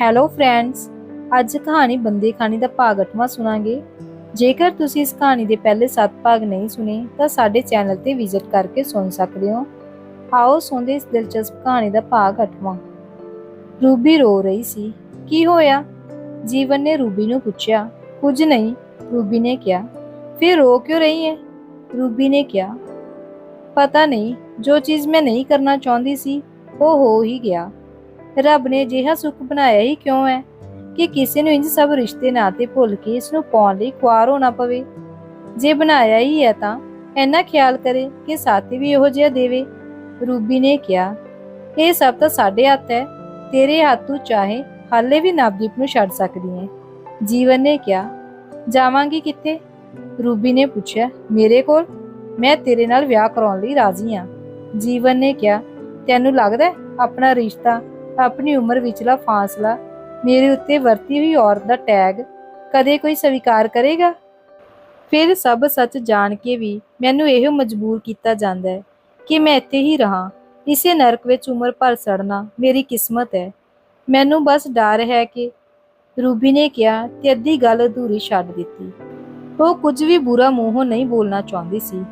Hello friends ਅੱਜ ਕਹਾਣੀ ਬੰਦੇ ਖਾਣੀ ਦਾ ਭਾਗ 8ਵਾਂ ਸੁਣਾਂਗੇ। ਜੇਕਰ ਤੁਸੀਂ ਇਸ ਕਹਾਣੀ ਦੇ ਪਹਿਲੇ 7 ਭਾਗ ਨਹੀਂ ਸੁਣੇ, ਤਾਂ ਸਾਡੇ ਚੈਨਲ ਤੇ ਵਿਜ਼ਿਟ ਕਰਕੇ ਸੁਣ ਸਕਦੇ ਹੋ। ਆਓ ਸੁਣਦੇ ਇਸ ਦਿਲਚਸਪ ਕਹਾਣੀ ਦਾ ਭਾਗ 8ਵਾਂ ਰੂਬੀ ਰੋ ਰਹੀ ਸੀ। ਕੀ ਹੋਇਆ? ਜੀਵਨ ਨੇ ਰੂਬੀ ਨੂੰ ਪੁੱਛਿਆ। ਕੁਝ ਨਹੀਂ, ਰੂਬੀ ਨੇ ਕਿਹਾ। ਫਿਰ ਰੋ ਕਿਉਂ ਰਹੀ ਹੈ? ਰੂਬੀ ਨੇ ਕਿਹਾ। ਪਤਾ ਨਹੀਂ, ਜੋ ਚੀਜ਼ ਮੈਂ ਨਹੀਂ ਕਰਨਾ ਚਾਹੁੰਦੀ ਸੀ, ਉਹ ਹੋ ਹੀ ਗਿਆ। ਰੱਬ ਨੇ ਅਜਿਹਾ ਸੁੱਖ ਬਣਾਇਆ ਹੀ ਕਿਉਂ ਹੈ ਕਿ ਕਿਸੇ ਨੂੰ ਇੰਜ ਸਭ ਰਿਸ਼ਤੇ ਨਾਤੇ ਭੁੱਲ ਕੇ ਇਸ ਨੂੰ ਪਾਉਣ ਲਈ ਕੁਆਰ ਹੋਣਾ ਪਵੇ? ਜੇ ਬਣਾਇਆ ਹੀ ਹੈ ਤਾਂ ਇੰਨਾ ਖਿਆਲ ਕਰੇ ਕਿ ਸਾਥੀ ਵੀ ਇਹੋ ਜਿਹਾ ਦੇਵੇ। ਰੂਬੀ ਨੇ ਕਿਹਾ, ਇਹ ਸਭ ਤਾਂ ਸਾਡੇ ਹੱਥ ਹੈ। ਤੇਰੇ ਹੱਥ ਤੂੰ ਚਾਹੇ, ਹਾਲੇ ਵੀ ਨਵਦੀਪ ਨੂੰ ਛੱਡ ਸਕਦੀ ਹੈ। ਜੀਵਨ ਨੇ ਕਿਹਾ, ਜਾਵਾਂਗੀ ਕਿੱਥੇ? ਰੂਬੀ ਨੇ ਪੁੱਛਿਆ, ਮੇਰੇ ਕੋਲ? ਮੈਂ ਤੇਰੇ ਨਾਲ ਵਿਆਹ ਕਰਾਉਣ ਲਈ ਰਾਜ਼ੀ ਹਾਂ। ਜੀਵਨ ਨੇ ਕਿਹਾ, ਤੈਨੂੰ ਲੱਗਦਾ ਆਪਣਾ ਰਿਸ਼ਤਾ ਆਪਣੀ ਉਮਰ ਵਿਚਲਾ ਫਾਸਲਾ। ਮੇਰੇ ਉੱਤੇ ਵਰਤੀ ਹੋਈ ਔਰਤ ਦਾ ਟੈਗ ਕਦੇ ਕੋਈ ਸਵੀਕਾਰ ਕਰੇਗਾ? ਫਿਰ ਸਭ ਸੱਚ ਜਾਣ ਕੇ ਵੀ ਮੈਨੂੰ ਇਹੋ ਮਜਬੂਰ ਕੀਤਾ ਜਾਂਦਾ ਹੈ ਕਿ ਮੈਂ ਇੱਥੇ ਹੀ ਰਹਾ। ਇਸੇ ਨਰਕ ਵਿੱਚ ਉਮਰ ਭਰ ਸੜਨਾ ਮੇਰੀ ਕਿਸਮਤ ਹੈ। ਮੈਨੂੰ ਬਸ ਡਰ ਹੈ ਕਿ ਰੂਬੀ ਨੇ ਕਿਹਾ ਤੇ ਅੱਧੀ ਗੱਲ ਅਧੂਰੀ ਛੱਡ ਦਿੱਤੀ। ਉਹ ਕੁਝ ਵੀ ਬੁਰਾ ਮੂੰਹੋਂ ਨਹੀਂ ਬੋਲਣਾ ਚਾਹੁੰਦੀ ਸੀ।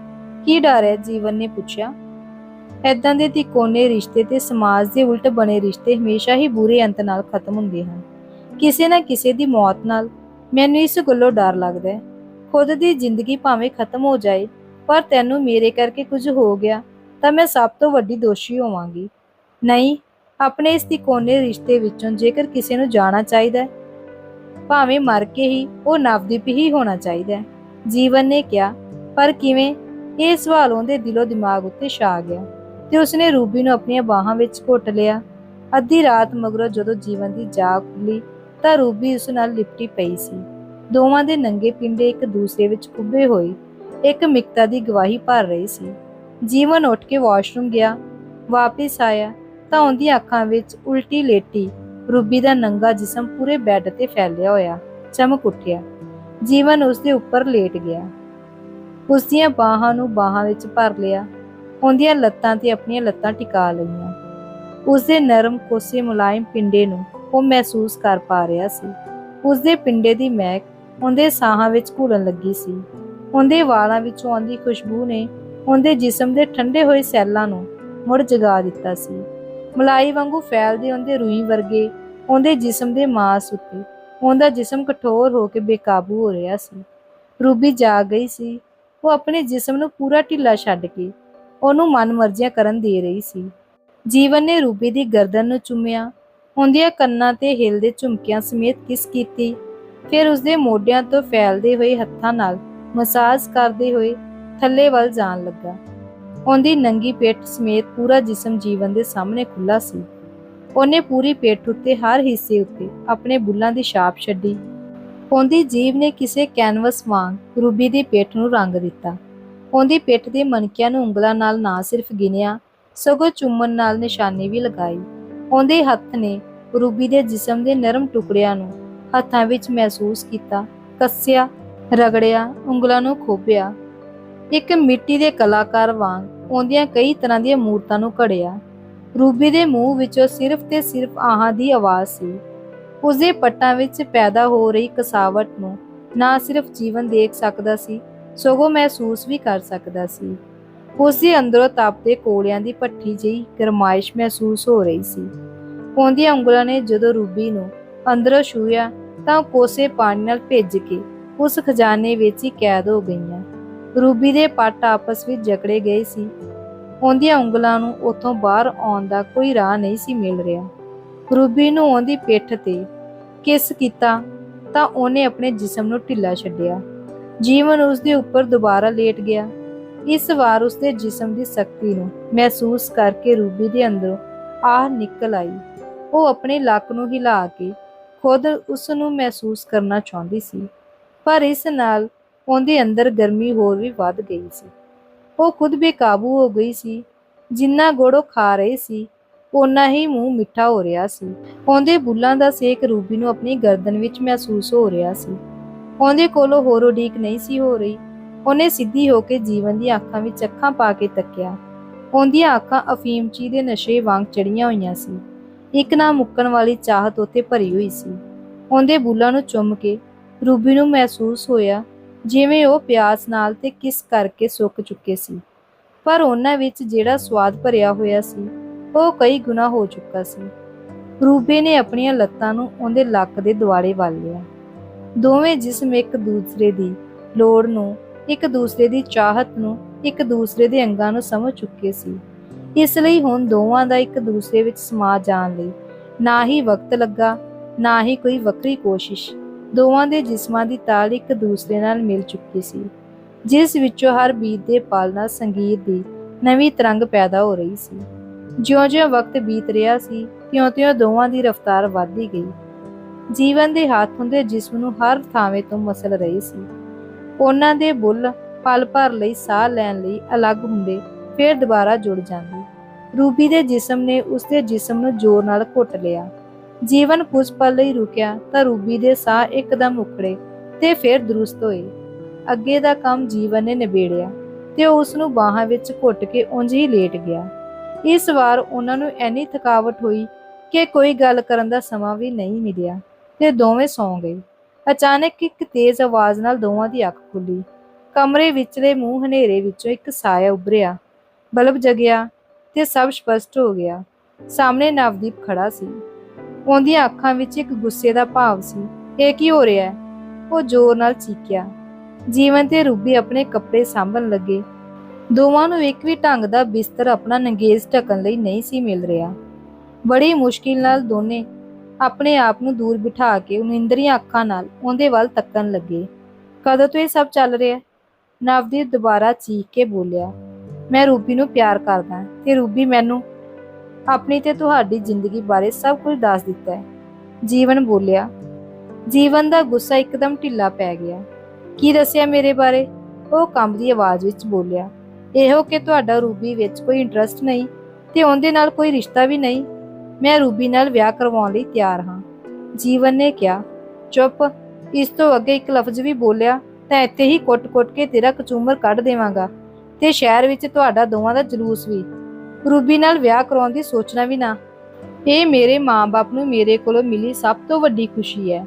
ਕੀ ਡਰ ਹੈ? ਜੀਵਨ ਨੇ ਪੁੱਛਿਆ। ਐਦਾਂ ਦੇ ਤਿਕੋਨੇ ਰਿਸ਼ਤੇ ਤੇ ਸਮਾਜ ਦੇ ਉਲਟ ਬਣੇ ਰਿਸ਼ਤੇ ਹਮੇਸ਼ਾ ਹੀ ਬੁਰੇ ਅੰਤ ਨਾਲ ਖਤਮ ਹੁੰਦੇ ਹਨ। ਕਿਸੇ ਨਾ ਕਿਸੇ ਦੀ ਮੌਤ ਨਾਲ ਮੈਨੂੰ ਇਸ ਗੱਲੋਂ ਡਰ ਲੱਗਦਾ ਹੈ। ਖੁਦ ਦੀ ਜ਼ਿੰਦਗੀ ਭਾਵੇਂ ਖਤਮ ਹੋ ਜਾਏ, ਪਰ ਤੈਨੂੰ ਮੇਰੇ ਕਰਕੇ ਕੁਝ ਹੋ ਗਿਆ ਤਾਂ ਮੈਂ ਸਭ ਤੋਂ ਵੱਡੀ ਦੋਸ਼ੀ ਹੋਵਾਂਗੀ। ਨਹੀਂ, ਆਪਣੇ ਇਸ ਤਿਕੋਨੇ ਰਿਸ਼ਤੇ ਵਿੱਚੋਂ ਜੇਕਰ ਕਿਸੇ ਨੂੰ ਜਾਣਾ ਚਾਹੀਦਾ ਭਾਵੇਂ ਮਰ ਕੇ ਹੀ ਉਹ ਨਵਦੀਪ ਹੀ ਹੋਣਾ ਚਾਹੀਦਾ ਜੀਵਨ ਨੇ ਕਿਹਾ, ਪਰ ਕਿਵੇਂ? ਇਹ ਸਵਾਲ ਉਹਦੇ ਦਿਲੋਂ ਦਿਮਾਗ ਉੱਤੇ ਛਾ ਗਿਆ। ਤੇ ਉਸਨੇ ਰੂਬੀ ਨੂੰ ਆਪਣੀਆਂ ਬਾਹਾਂ ਵਿੱਚ ਘੁੱਟ ਲਿਆ। ਅੱਧੀ ਰਾਤ ਮਗਰੋਂ ਜਦੋਂ ਜੀਵਨ ਦੀ ਜਾਗ ਖੁੱਲੀ, ਤਾਂ ਰੂਬੀ ਉਸ ਨਾਲ ਲਿਪਟੀ ਪਈ ਸੀ। ਦੋਵਾਂ ਦੇ ਨੰਗੇ ਪਿੰਡੇ ਇੱਕ ਦੂਸਰੇ ਵਿੱਚ ਕੁੱਬੇ ਹੋਏ। ਇੱਕ ਮਿਕਤਾ ਦੀ ਗਵਾਹੀ ਭਰ ਰਹੀ ਸੀ। ਜੀਵਨ ਉੱਠ ਕੇ ਵਾਸ਼ਰੂਮ ਗਿਆ। ਵਾਪਸ ਆਇਆ ਤਾਂ ਉਹਦੀਆਂ ਅੱਖਾਂ ਵਿੱਚ ਉਲਟੀ ਲੇਟੀ। ਰੂਬੀ ਦਾ ਨੰਗਾ ਜਿਸਮ ਪੂਰੇ ਬੈੱਡ ਤੇ ਫੈਲਿਆ ਹੋਇਆ, ਚਮਕ ਉੱਠਿਆ। ਜੀਵਨ ਉਸ ਦੇ ਉੱਪਰ ਲੇਟ ਗਿਆ। ਉਸ ਦੀਆਂ ਬਾਹਾਂ ਨੂੰ ਬਾਹਾਂ ਵਿੱਚ ਭਰ ਲਿਆ। ਉਹਦੀਆਂ ਲੱਤਾਂ ਤੇ ਆਪਣੀਆਂ ਲੱਤਾਂ ਟਿਕਾ ਲਈਆਂ। ਉਸ ਦੇ ਨਰਮ ਕੋਸੇ ਮੁਲਾਇਮ ਪਿੰਡੇ ਨੂੰ ਉਹ ਮਹਿਸੂਸ ਕਰ ਪਾ ਰਿਹਾ ਸੀ। ਉਸ ਦੇ ਪਿੰਡੇ ਦੀ ਮਹਿਕ ਉਹਦੇ ਸਾਹਾਂ ਵਿੱਚ ਘੁਲਣ ਲੱਗੀ ਸੀ। ਉਹਦੇ ਵਾਲਾਂ ਵਿੱਚੋਂ ਆਉਂਦੀ ਖੁਸ਼ਬੂ ਨੇ ਉਹਦੇ ਜਿਸਮ ਦੇ ਠੰਡੇ ਹੋਏ ਸੈੱਲਾਂ ਨੂੰ ਮੁੜ ਜਗਾ ਦਿੱਤਾ ਸੀ। ਮਲਾਈ ਵਾਂਗੂ ਫੈਲਦੇ ਉਹਦੇ ਰੂਈ ਵਰਗੇ ਉਹਦੇ ਜਿਸਮ ਦੇ ਮਾਸ ਉੱਤੇ ਉਹਦਾ ਜਿਸਮ ਕਠੋਰ ਹੋ ਕੇ ਬੇਕਾਬੂ ਹੋ ਰਿਹਾ ਸੀ। ਰੂਬੀ ਜਾਗ ਗਈ ਸੀ। ਉਹ ਆਪਣੇ ਜਿਸਮ ਨੂੰ ਪੂਰਾ ਢਿੱਲਾ ਛੱਡ ਕੇ ਉਹਨੂੰ ਮਨਮਰਜ਼ੀਆਂ ਕਰਨ ਦੇ ਰਹੀ ਸੀ। ਜੀਵਨ ਨੇ ਰੂਬੀ ਦੀ ਗਰਦਨ ਨੂੰ ਚੁੰਮਿਆ। ਉਹਦੀਆਂ ਕੰਨਾਂ ਤੇ ਹਿਲਦੇ ਝੁਮਕਿਆਂ ਸਮੇਤ ਕਿਸ ਕੀਤੀ। ਫਿਰ ਉਸਦੇ ਮੋਢਿਆਂ ਤੋਂ ਫੈਲਦੇ ਹੋਏ ਹੱਥਾਂ ਨਾਲ ਮਸਾਜ ਕਰਦੇ ਹੋਏ ਥੱਲੇ ਵੱਲ ਜਾਣ ਲੱਗਾ। ਉਹਦੀ ਨੰਗੀ ਪੇਟ ਸਮੇਤ ਪੂਰਾ ਜਿਸਮ ਜੀਵਨ ਦੇ ਸਾਹਮਣੇ ਖੁੱਲਾ ਸੀ। ਉਹਨੇ ਪੂਰੀ ਪੇਟ ਉੱਤੇ ਹਰ ਹਿੱਸੇ ਉੱਤੇ ਆਪਣੇ ਬੁੱਲਾਂ ਦੀ ਛਾਪ ਛੱਡੀ। ਉਹਦੀ ਜੀਵ ਨੇ ਕਿਸੇ ਕੈਨਵਸ ਵਾਂਗ ਰੂਬੀ ਦੀ ਪੇਟ ਨੂੰ ਰੰਗ ਦਿੱਤਾ। ਉਹਦੀ ਪਿੱਠ ਦੇ ਮਣਕਿਆਂ ਨੂੰ ਉਂਗਲਾਂ ਨਾਲ ਨਾ ਸਿਰਫ ਗਿਣਿਆ, ਸਗੋਂ ਚੁੰਮਣ ਨਾਲ ਨਿਸ਼ਾਨੀ ਵੀ ਲਗਾਈ। ਉਹਦੇ ਹੱਥ ਨੇ ਰੂਬੀ ਦੇ ਜਿਸਮ ਦੇ ਨਰਮ ਟੁਕੜਿਆਂ ਨੂੰ ਹੱਥਾਂ ਵਿੱਚ ਮਹਿਸੂਸ ਕੀਤਾ, ਕੱਸਿਆ, ਰਗੜਿਆ, ਉਂਗਲਾਂ ਨੂੰ ਖੋਬਿਆ ਇੱਕ ਮਿੱਟੀ ਦੇ ਕਲਾਕਾਰ ਵਾਂਗ ਉਹਦੀਆਂ ਕਈ ਤਰ੍ਹਾਂ ਦੀਆਂ ਮੂਰਤਾਂ ਨੂੰ ਘੜਿਆ। ਰੂਬੀ ਦੇ ਮੂੰਹ ਵਿੱਚੋਂ ਸਿਰਫ ਤੇ ਸਿਰਫ ਆਹਾਂ ਦੀ ਆਵਾਜ਼ ਸੀ। ਉਸਦੇ ਪੱਟਾਂ ਵਿੱਚ ਪੈਦਾ ਹੋ ਰਹੀ ਕਸਾਵਟ ਨੂੰ ਨਾ ਸਿਰਫ ਜੀਵਨ ਦੇਖ ਸਕਦਾ ਸੀ ਸਗੋਂ ਮਹਿਸੂਸ ਵੀ ਕਰ ਸਕਦਾ ਸੀ। ਉਸ ਦੇ ਅੰਦਰੋਂ ਤਪਦੇ ਕੋਲਿਆਂ ਦੀ ਭੱਠੀ ਜਿਹੀ ਗਰਮਾਇਸ਼ ਮਹਿਸੂਸ ਹੋ ਰਹੀ ਸੀ। ਉਹਦੀਆਂ ਉਂਗਲਾਂ ਨੇ ਜਦੋਂ ਰੂਬੀ ਨੂੰ ਅੰਦਰੋਂ ਛੂਹਿਆ ਤਾਂ ਕੋਸੇ ਪਾਣੀ ਨਾਲ ਭਿੱਜ ਕੇ ਉਸ ਖਜ਼ਾਨੇ ਵਿੱਚ ਹੀ ਕੈਦ ਹੋ ਗਈਆਂ। ਰੂਬੀ ਦੇ ਪੱਟ ਆਪਸ ਵਿੱਚ ਜਕੜੇ ਗਏ ਸੀ। ਉਹਦੀਆਂ ਉਂਗਲਾਂ ਨੂੰ ਉੱਥੋਂ ਬਾਹਰ ਆਉਣ ਦਾ ਕੋਈ ਰਾਹ ਨਹੀਂ ਸੀ ਮਿਲ ਰਿਹਾ। ਰੂਬੀ ਨੂੰ ਉਹਦੀ ਪਿੱਠ ਤੇ ਕਿਸ ਕੀਤਾ ਤਾਂ ਉਹਨੇ ਆਪਣੇ ਜਿਸਮ ਨੂੰ ਢਿੱਲਾ ਛੱਡਿਆ। ਜੀਵਨ ਉਸ ਦੇ ਉੱਪਰ ਦੁਬਾਰਾ ਲੇਟ ਗਿਆ। ਇਸ ਵਾਰ ਉਸ ਦੇ ਜਿਸਮ ਦੀ ਸ਼ਕਤੀ ਨੂੰ ਮਹਿਸੂਸ ਕਰਕੇ ਰੂਬੀ ਦੇ ਅੰਦਰੋਂ ਆਹ ਨਿਕਲ ਆਈ। ਉਹ ਆਪਣੇ ਲੱਕ ਨੂੰ ਹਿਲਾ ਕੇ ਖੁਦ ਉਸ ਨੂੰ ਮਹਿਸੂਸ ਕਰਨਾ ਚਾਹੁੰਦੀ ਸੀ, ਪਰ ਇਸ ਨਾਲ ਉਹਦੇ ਅੰਦਰ ਗਰਮੀ ਹੋਰ ਵੀ ਵੱਧ ਗਈ ਸੀ। ਉਹ ਖੁਦ ਬੇਕਾਬੂ ਹੋ ਗਈ ਸੀ। ਜਿੰਨਾ ਗੋੜੋ ਖਾ ਰਹੀ ਸੀ, ਓਨਾ ਹੀ ਮੂੰਹ ਮਿੱਠਾ ਹੋ ਰਿਹਾ ਸੀ। ਉਹਦੇ ਬੁੱਲਾਂ ਦਾ ਸੇਕ ਰੂਬੀ ਨੂੰ ਆਪਣੀ ਗਰਦਨ ਵਿੱਚ ਮਹਿਸੂਸ ਹੋ ਰਿਹਾ ਸੀ। ਉਹਦੇ ਕੋਲੋਂ ਹੋਰ ਉਡੀਕ ਨਹੀਂ ਸੀ ਹੋ ਰਹੀ। ਉਹਨੇ ਸਿੱਧੀ ਹੋ ਕੇ ਜੀਵਨ ਦੀਆਂ ਅੱਖਾਂ ਵਿੱਚ ਅੱਖਾਂ ਪਾ ਕੇ ਤੱਕਿਆ। ਉਹਦੀਆਂ ਅੱਖਾਂ ਅਫੀਮਚੀ ਦੇ ਨਸ਼ੇ ਵਾਂਗ ਚੜੀਆਂ ਹੋਈਆਂ ਸੀ। ਇੱਕ ਨਾ ਮੁੱਕਣ ਵਾਲੀ ਚਾਹਤ ਉੱਤੇ ਭਰੀ ਹੋਈ ਸੀ। ਉਹਦੇ ਬੁੱਲਾਂ ਨੂੰ ਚੁੰਮ ਕੇ ਰੂਬੀ ਨੂੰ ਮਹਿਸੂਸ ਹੋਇਆ ਜਿਵੇਂ ਉਹ ਪਿਆਸ ਨਾਲ ਤੇ ਕਿਸ ਕਰਕੇ ਸੁੱਕ ਚੁੱਕੇ ਸੀ। ਪਰ ਉਹਨਾਂ ਵਿੱਚ ਜਿਹੜਾ ਸਵਾਦ ਭਰਿਆ ਹੋਇਆ ਸੀ, ਉਹ ਕਈ ਗੁਣਾ ਹੋ ਚੁੱਕਾ ਸੀ। ਰੂਬੀ ਨੇ ਆਪਣੀਆਂ ਲੱਤਾਂ ਨੂੰ ਉਹਦੇ ਲੱਕ ਦੇ ਦੁਆਲੇ ਵੱਲ ਲਿਆ। ਦੋਵੇਂ ਜਿਸਮ ਇੱਕ ਦੂਸਰੇ ਦੀ ਲੋੜ ਨੂੰ, ਇੱਕ ਦੂਸਰੇ ਦੀ ਚਾਹਤ ਨੂੰ, ਇੱਕ ਦੂਸਰੇ ਦੇ ਅੰਗਾਂ ਨੂੰ ਸਮਝ ਚੁੱਕੇ ਸੀ। ਇਸ ਲਈ ਹੁਣ ਦੋਵਾਂ ਦਾ ਇੱਕ ਦੂਸਰੇ ਵਿੱਚ ਸਮਾ ਜਾਣ ਲਈ ਨਾ ਹੀ ਵਕਤ ਲੱਗਾ, ਨਾ ਹੀ ਕੋਈ ਵੱਖਰੀ ਕੋਸ਼ਿਸ਼। ਦੋਵਾਂ ਦੇ ਜਿਸਮਾਂ ਦੀ ਤਾਲ ਇੱਕ ਦੂਸਰੇ ਨਾਲ ਮਿਲ ਚੁੱਕੀ ਸੀ, ਜਿਸ ਵਿੱਚੋਂ ਹਰ ਬੀਤ ਦੇ ਪਲ ਨਾਲ ਸੰਗੀਤ ਦੀ ਨਵੀਂ ਤਰੰਗ ਪੈਦਾ ਹੋ ਰਹੀ ਸੀ। ਜਿਉਂ-ਜਿਉਂ ਵਕਤ ਬੀਤ ਰਿਹਾ ਸੀ, ਤਿਉਂ-ਤਿਉਂ ਦੋਵਾਂ ਦੀ ਰਫ਼ਤਾਰ ਵਧਦੀ ਗਈ। ਜੀਵਨ ਦੇ ਹੱਥ ਹੁੰਦੇ ਜਿਸਮ ਨੂੰ ਹਰ ਥਾਵੇਂ ਤੋਂ ਮਸਲ ਰਹੀ ਸੀ। ਉਹਨਾਂ ਦੇ ਬੁੱਲ ਪਲ ਭਰ ਲਈ ਸਾਹ ਲੈਣ ਲਈ ਅਲੱਗ ਹੁੰਦੇ, ਫਿਰ ਦੁਬਾਰਾ ਜੁੜ ਜਾਂਦੇ। ਰੂਬੀ ਦੇ ਜਿਸਮ ਨੇ ਉਸਦੇ ਜਿਸਮ ਨੂੰ ਜ਼ੋਰ ਨਾਲ ਘੁੱਟ ਲਿਆ। ਜੀਵਨ ਕੁਝ ਪਲ ਲਈ ਰੁਕਿਆ ਤਾਂ ਰੂਬੀ ਦੇ ਸਾਹ ਇੱਕਦਮ ਉਖੜੇ ਤੇ ਫਿਰ ਦਰੁਸਤ ਹੋਏ। ਅੱਗੇ ਦਾ ਕੰਮ ਜੀਵਨ ਨੇ ਨਿਬੇੜਿਆ ਤੇ ਉਹ ਉਸ ਨੂੰ ਬਾਹਾਂ ਵਿੱਚ ਘੁੱਟ ਕੇ ਉਂਝ ਹੀ ਲੇਟ ਗਿਆ। ਇਸ ਵਾਰ ਉਹਨਾਂ ਨੂੰ ਐਨੀ ਥਕਾਵਟ ਹੋਈ ਕਿ ਕੋਈ ਗੱਲ ਕਰਨ ਦਾ ਸਮਾਂ ਵੀ ਨਹੀਂ ਮਿਲਿਆ। ਤੇ ਦੋਵੇਂ ਸੌਂ ਗਏ। ਅਚਾਨਕ ਇੱਕ ਤੇਜ਼ ਆਵਾਜ਼ ਨਾਲ ਦੋਵਾਂ ਦੀ ਅੱਖ ਖੁੱਲੀ। ਕਮਰੇ ਵਿਚਲੇ ਮੂੰਹ ਹਨੇਰੇ ਵਿੱਚੋਂ ਇੱਕ ਸਾਇਆ ਉੱਭਰਿਆ। ਬਲਬ ਜਗਿਆ ਤੇ ਸਭ ਸਪਸ਼ਟ ਹੋ ਗਿਆ। ਸਾਹਮਣੇ ਨਵਦੀਪ ਖੜਾ ਸੀ। ਉਹਦੀਆਂ ਅੱਖਾਂ ਵਿੱਚ ਇੱਕ ਗੁੱਸੇ ਦਾ ਭਾਵ ਸੀ। ਇਹ ਕੀ ਹੋ ਰਿਹਾ ਹੈ? ਉਹ ਜ਼ੋਰ ਨਾਲ ਚੀਕਿਆ। ਜੀਵਨ ਤੇ ਰੂਬੀ ਆਪਣੇ ਕੱਪੜੇ ਸਾਂਭਣ ਲੱਗੇ। ਦੋਵਾਂ ਨੂੰ ਇੱਕ ਵੀ ਢੰਗ ਦਾ ਬਿਸਤਰ ਆਪਣਾ ਨੰਗੇਜ਼ ਢਕਣ ਲਈ ਨਹੀਂ ਸੀ ਮਿਲ ਰਿਹਾ। ਬੜੀ ਮੁਸ਼ਕਿਲ ਨਾਲ ਦੋਨੇ ਆਪਣੇ ਆਪ ਨੂੰ ਦੂਰ ਬਿਠਾ ਕੇ ਉਨਿੰਦਰੀਆਂ ਅੱਖਾਂ ਨਾਲ ਉਹਦੇ ਵੱਲ ਤੱਕਣ ਲੱਗੇ। ਕਦੋਂ ਤੋਂ ਇਹ ਸਭ ਚੱਲ ਰਿਹਾ? ਨਵਦੀਪ ਦੁਬਾਰਾ ਚੀਕ ਕੇ ਬੋਲਿਆ, ਮੈਂ ਰੂਬੀ ਨੂੰ ਪਿਆਰ ਕਰਦਾ ਤੇ ਰੂਬੀ ਮੈਨੂੰ ਆਪਣੀ ਤੇ ਤੁਹਾਡੀ ਜ਼ਿੰਦਗੀ ਬਾਰੇ ਸਭ ਕੁਝ ਦੱਸ ਦਿੱਤਾ ਹੈ। ਜੀਵਨ ਬੋਲਿਆ, ਜੀਵਨ ਦਾ ਗੁੱਸਾ ਇੱਕਦਮ ਢਿੱਲਾ ਪੈ ਗਿਆ। ਕੀ ਦੱਸਿਆ ਮੇਰੇ ਬਾਰੇ? ਉਹ ਕੰਬਦੀ ਆਵਾਜ਼ ਵਿੱਚ ਬੋਲਿਆ, ਇਹੋ ਕਿ ਤੁਹਾਡਾ ਰੂਬੀ ਵਿੱਚ ਕੋਈ ਇੰਟਰਸਟ ਨਹੀਂ ਤੇ ਉਹਦੇ ਨਾਲ ਕੋਈ ਰਿਸ਼ਤਾ ਵੀ ਨਹੀਂ? ਮੈਂ ਰੂਬੀ ਨਾਲ ਵਿਆਹ ਕਰਵਾਉਣ ਲਈ ਤਿਆਰ ਹਾਂ। ਜੀਵਨ ਨੇ ਕਿਹਾ, ਚੁੱਪ, ਇਸ ਤੋਂ ਅੱਗੇ ਇੱਕ ਲਫ਼ਜ਼ ਵੀ ਬੋਲਿਆ ਤਾਂ ਇੱਥੇ ਹੀ ਕੁੱਟ-ਕੁੱਟ ਕੇ ਤੇਰਾ ਕਚੂਮਰ ਕੱਢ ਦੇਵਾਂਗਾ ਤੇ ਸ਼ਹਿਰ ਵਿੱਚ ਤੁਹਾਡਾ ਦੋਵਾਂ ਦਾ ਜਲੂਸ ਵੀ। ਰੂਬੀ ਨਾਲ ਵਿਆਹ ਕਰਾਉਣ ਦੀ ਸੋਚਣਾ ਵੀ ਨਾ। ਇਹ ਮੇਰੇ ਮਾਂ-ਬਾਪ ਨੂੰ ਮੇਰੇ ਕੋਲੋਂ ਮਿਲੀ ਸਭ ਤੋਂ ਵੱਡੀ ਖੁਸ਼ੀ ਹੈ।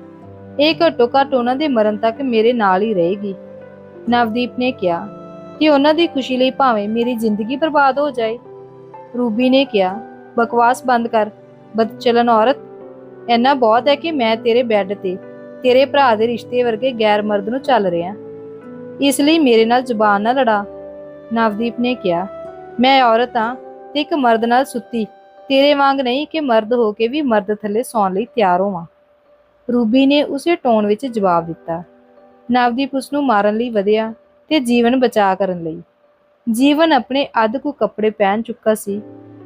ਇਹ ਘੱਟੋ ਘੱਟ ਉਹਨਾਂ ਦੇ ਮਰਨ ਤੱਕ ਮੇਰੇ ਨਾਲ ਹੀ ਰਹੇਗੀ। ਨਵਦੀਪ ਨੇ ਕਿਹਾ, ਕਿ ਉਹਨਾਂ ਦੀ ਖੁਸ਼ੀ ਲਈ ਭਾਵੇਂ ਮੇਰੀ ਜ਼ਿੰਦਗੀ ਬਰਬਾਦ ਹੋ ਜਾਏ। ਰੂਬੀ ਨੇ ਕਿਹਾ, ਬਕਵਾਸ ਬੰਦ ਕਰ ਬਦਚਲਨ ਔਰਤ, ਇੰਨਾ ਬਹੁਤ ਹੈ ਕਿ ਮੈਂ ਤੇਰੇ ਬੈੱਡ ਤੇ, ਤੇਰੇ ਭਰਾ ਦੇ ਰਿਸ਼ਤੇ ਵਰਗੇ ਗੈਰ ਮਰਦ ਨੂੰ ਚੱਲ ਰਿਹਾ। ਇਸ ਲਈ ਮੇਰੇ ਨਾਲ ਜ਼ੁਬਾਨ ਨਾ ਲੜਾ, ਨਵਦੀਪ ਨੇ ਕਿਹਾ। ਮੈਂ ਔਰਤ ਹਾਂ ਤੇ ਇੱਕ ਮਰਦ ਨਾਲ ਸੁੱਤੀ। ਤੇਰੇ ਵਾਂਗ ਨਹੀਂ ਕਿ ਮਰਦ ਹੋ ਕੇ ਵੀ ਮਰਦ ਥੱਲੇ ਸੌਣ ਲਈ ਤਿਆਰ ਹੋਵਾਂ। ਰੂਬੀ ਨੇ ਉਸੇ ਟੋਨ ਵਿੱਚ ਜਵਾਬ ਦਿੱਤਾ। ਨਵਦੀਪ ਉਸ ਨੂੰ ਮਾਰਨ ਲਈ ਵਧਿਆ ਤੇ ਜੀਵਨ ਬਚਾ ਕਰਨ ਲਈ। ਜੀਵਨ ਆਪਣੇ ਅੱਧ ਕੁ ਕੱਪੜੇ ਪਹਿਨ ਚੁੱਕਾ ਸੀ।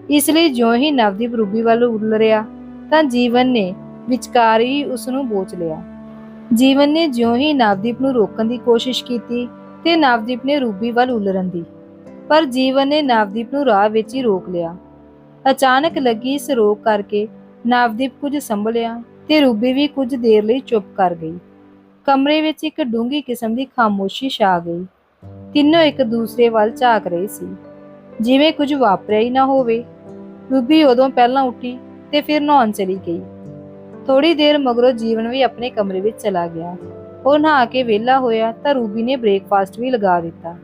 ਇਸ ਲਈ ਜਿਉਂ ਹੀ ਨਵਦੀਪ ਰੂਬੀ ਵੱਲ ਉਲਰਿਆ ਤਾਂ ਜੀਵਨ ਨੇ ਵਿਚਕਾਰ ਹੀ ਉਸ ਨੂੰ ਬੋਚ ਲਿਆ। ਜੀਵਨ ਨੇ ਜਿਉਂ ਹੀ ਨਵਦੀਪ ਨੂੰ ਰੋਕਣ ਦੀ ਕੋਸ਼ਿਸ਼ ਕੀਤੀ, ਤੇ ਨਵਦੀਪ ਨੇ ਰੂਬੀ ਵੱਲ ਉਲਰਨ ਦੀ। ਪਰ ਜੀਵਨ ਨੇ ਨਵਦੀਪ ਨੂੰ ਰਾਹ ਵਿੱਚ ਹੀ ਰੋਕ ਲਿਆ। ਅਚਾਨਕ ਲੱਗੀ ਇਸ ਰੋਕ ਕਰਕੇ ਨਵਦੀਪ ਕੁਝ ਸੰਭਲਿਆ, ਤੇ ਰੂਬੀ ਵੀ ਕੁਝ ਦੇਰ ਲਈ ਚੁੱਪ ਕਰ ਗਈ। ਕਮਰੇ ਵਿੱਚ ਇੱਕ ਡੂੰਗੀ ਕਿਸਮ ਦੀ ਖਾਮੋਸ਼ੀ ਛਾ ਗਈ। ਤਿੰਨੋਂ ਇੱਕ ਦੂਸਰੇ ਵੱਲ ਝਾਕ ਰਹੇ ਸੀ। ਜਿਵੇਂ ਕੁਝ ਵਾਪਰਿਆ ਹੀ ਨਾ ਹੋਵੇ ਰੂਬੀ ਉਦੋਂ ਪਹਿਲਾਂ ਉੱਠੀ ਤੇ ਫਿਰ ਨਹਾਉਣ ਚਲੀ ਗਈ। ਥੋੜੀ ਦੇਰ ਮਗਰੋਂ ਜੀਵਨ ਵੀ ਆਪਣੇ ਕਮਰੇ ਵਿੱਚ ਚਲਾ ਗਿਆ। ਉਹ ਨਹਾ ਕੇ ਵਿਹਲਾ ਹੋਇਆ ਤਾਂ ਰੂਬੀ ਨੇ ਬ੍ਰੇਕਫਾਸਟ ਵੀ ਲਗਾ ਦਿੱਤਾ।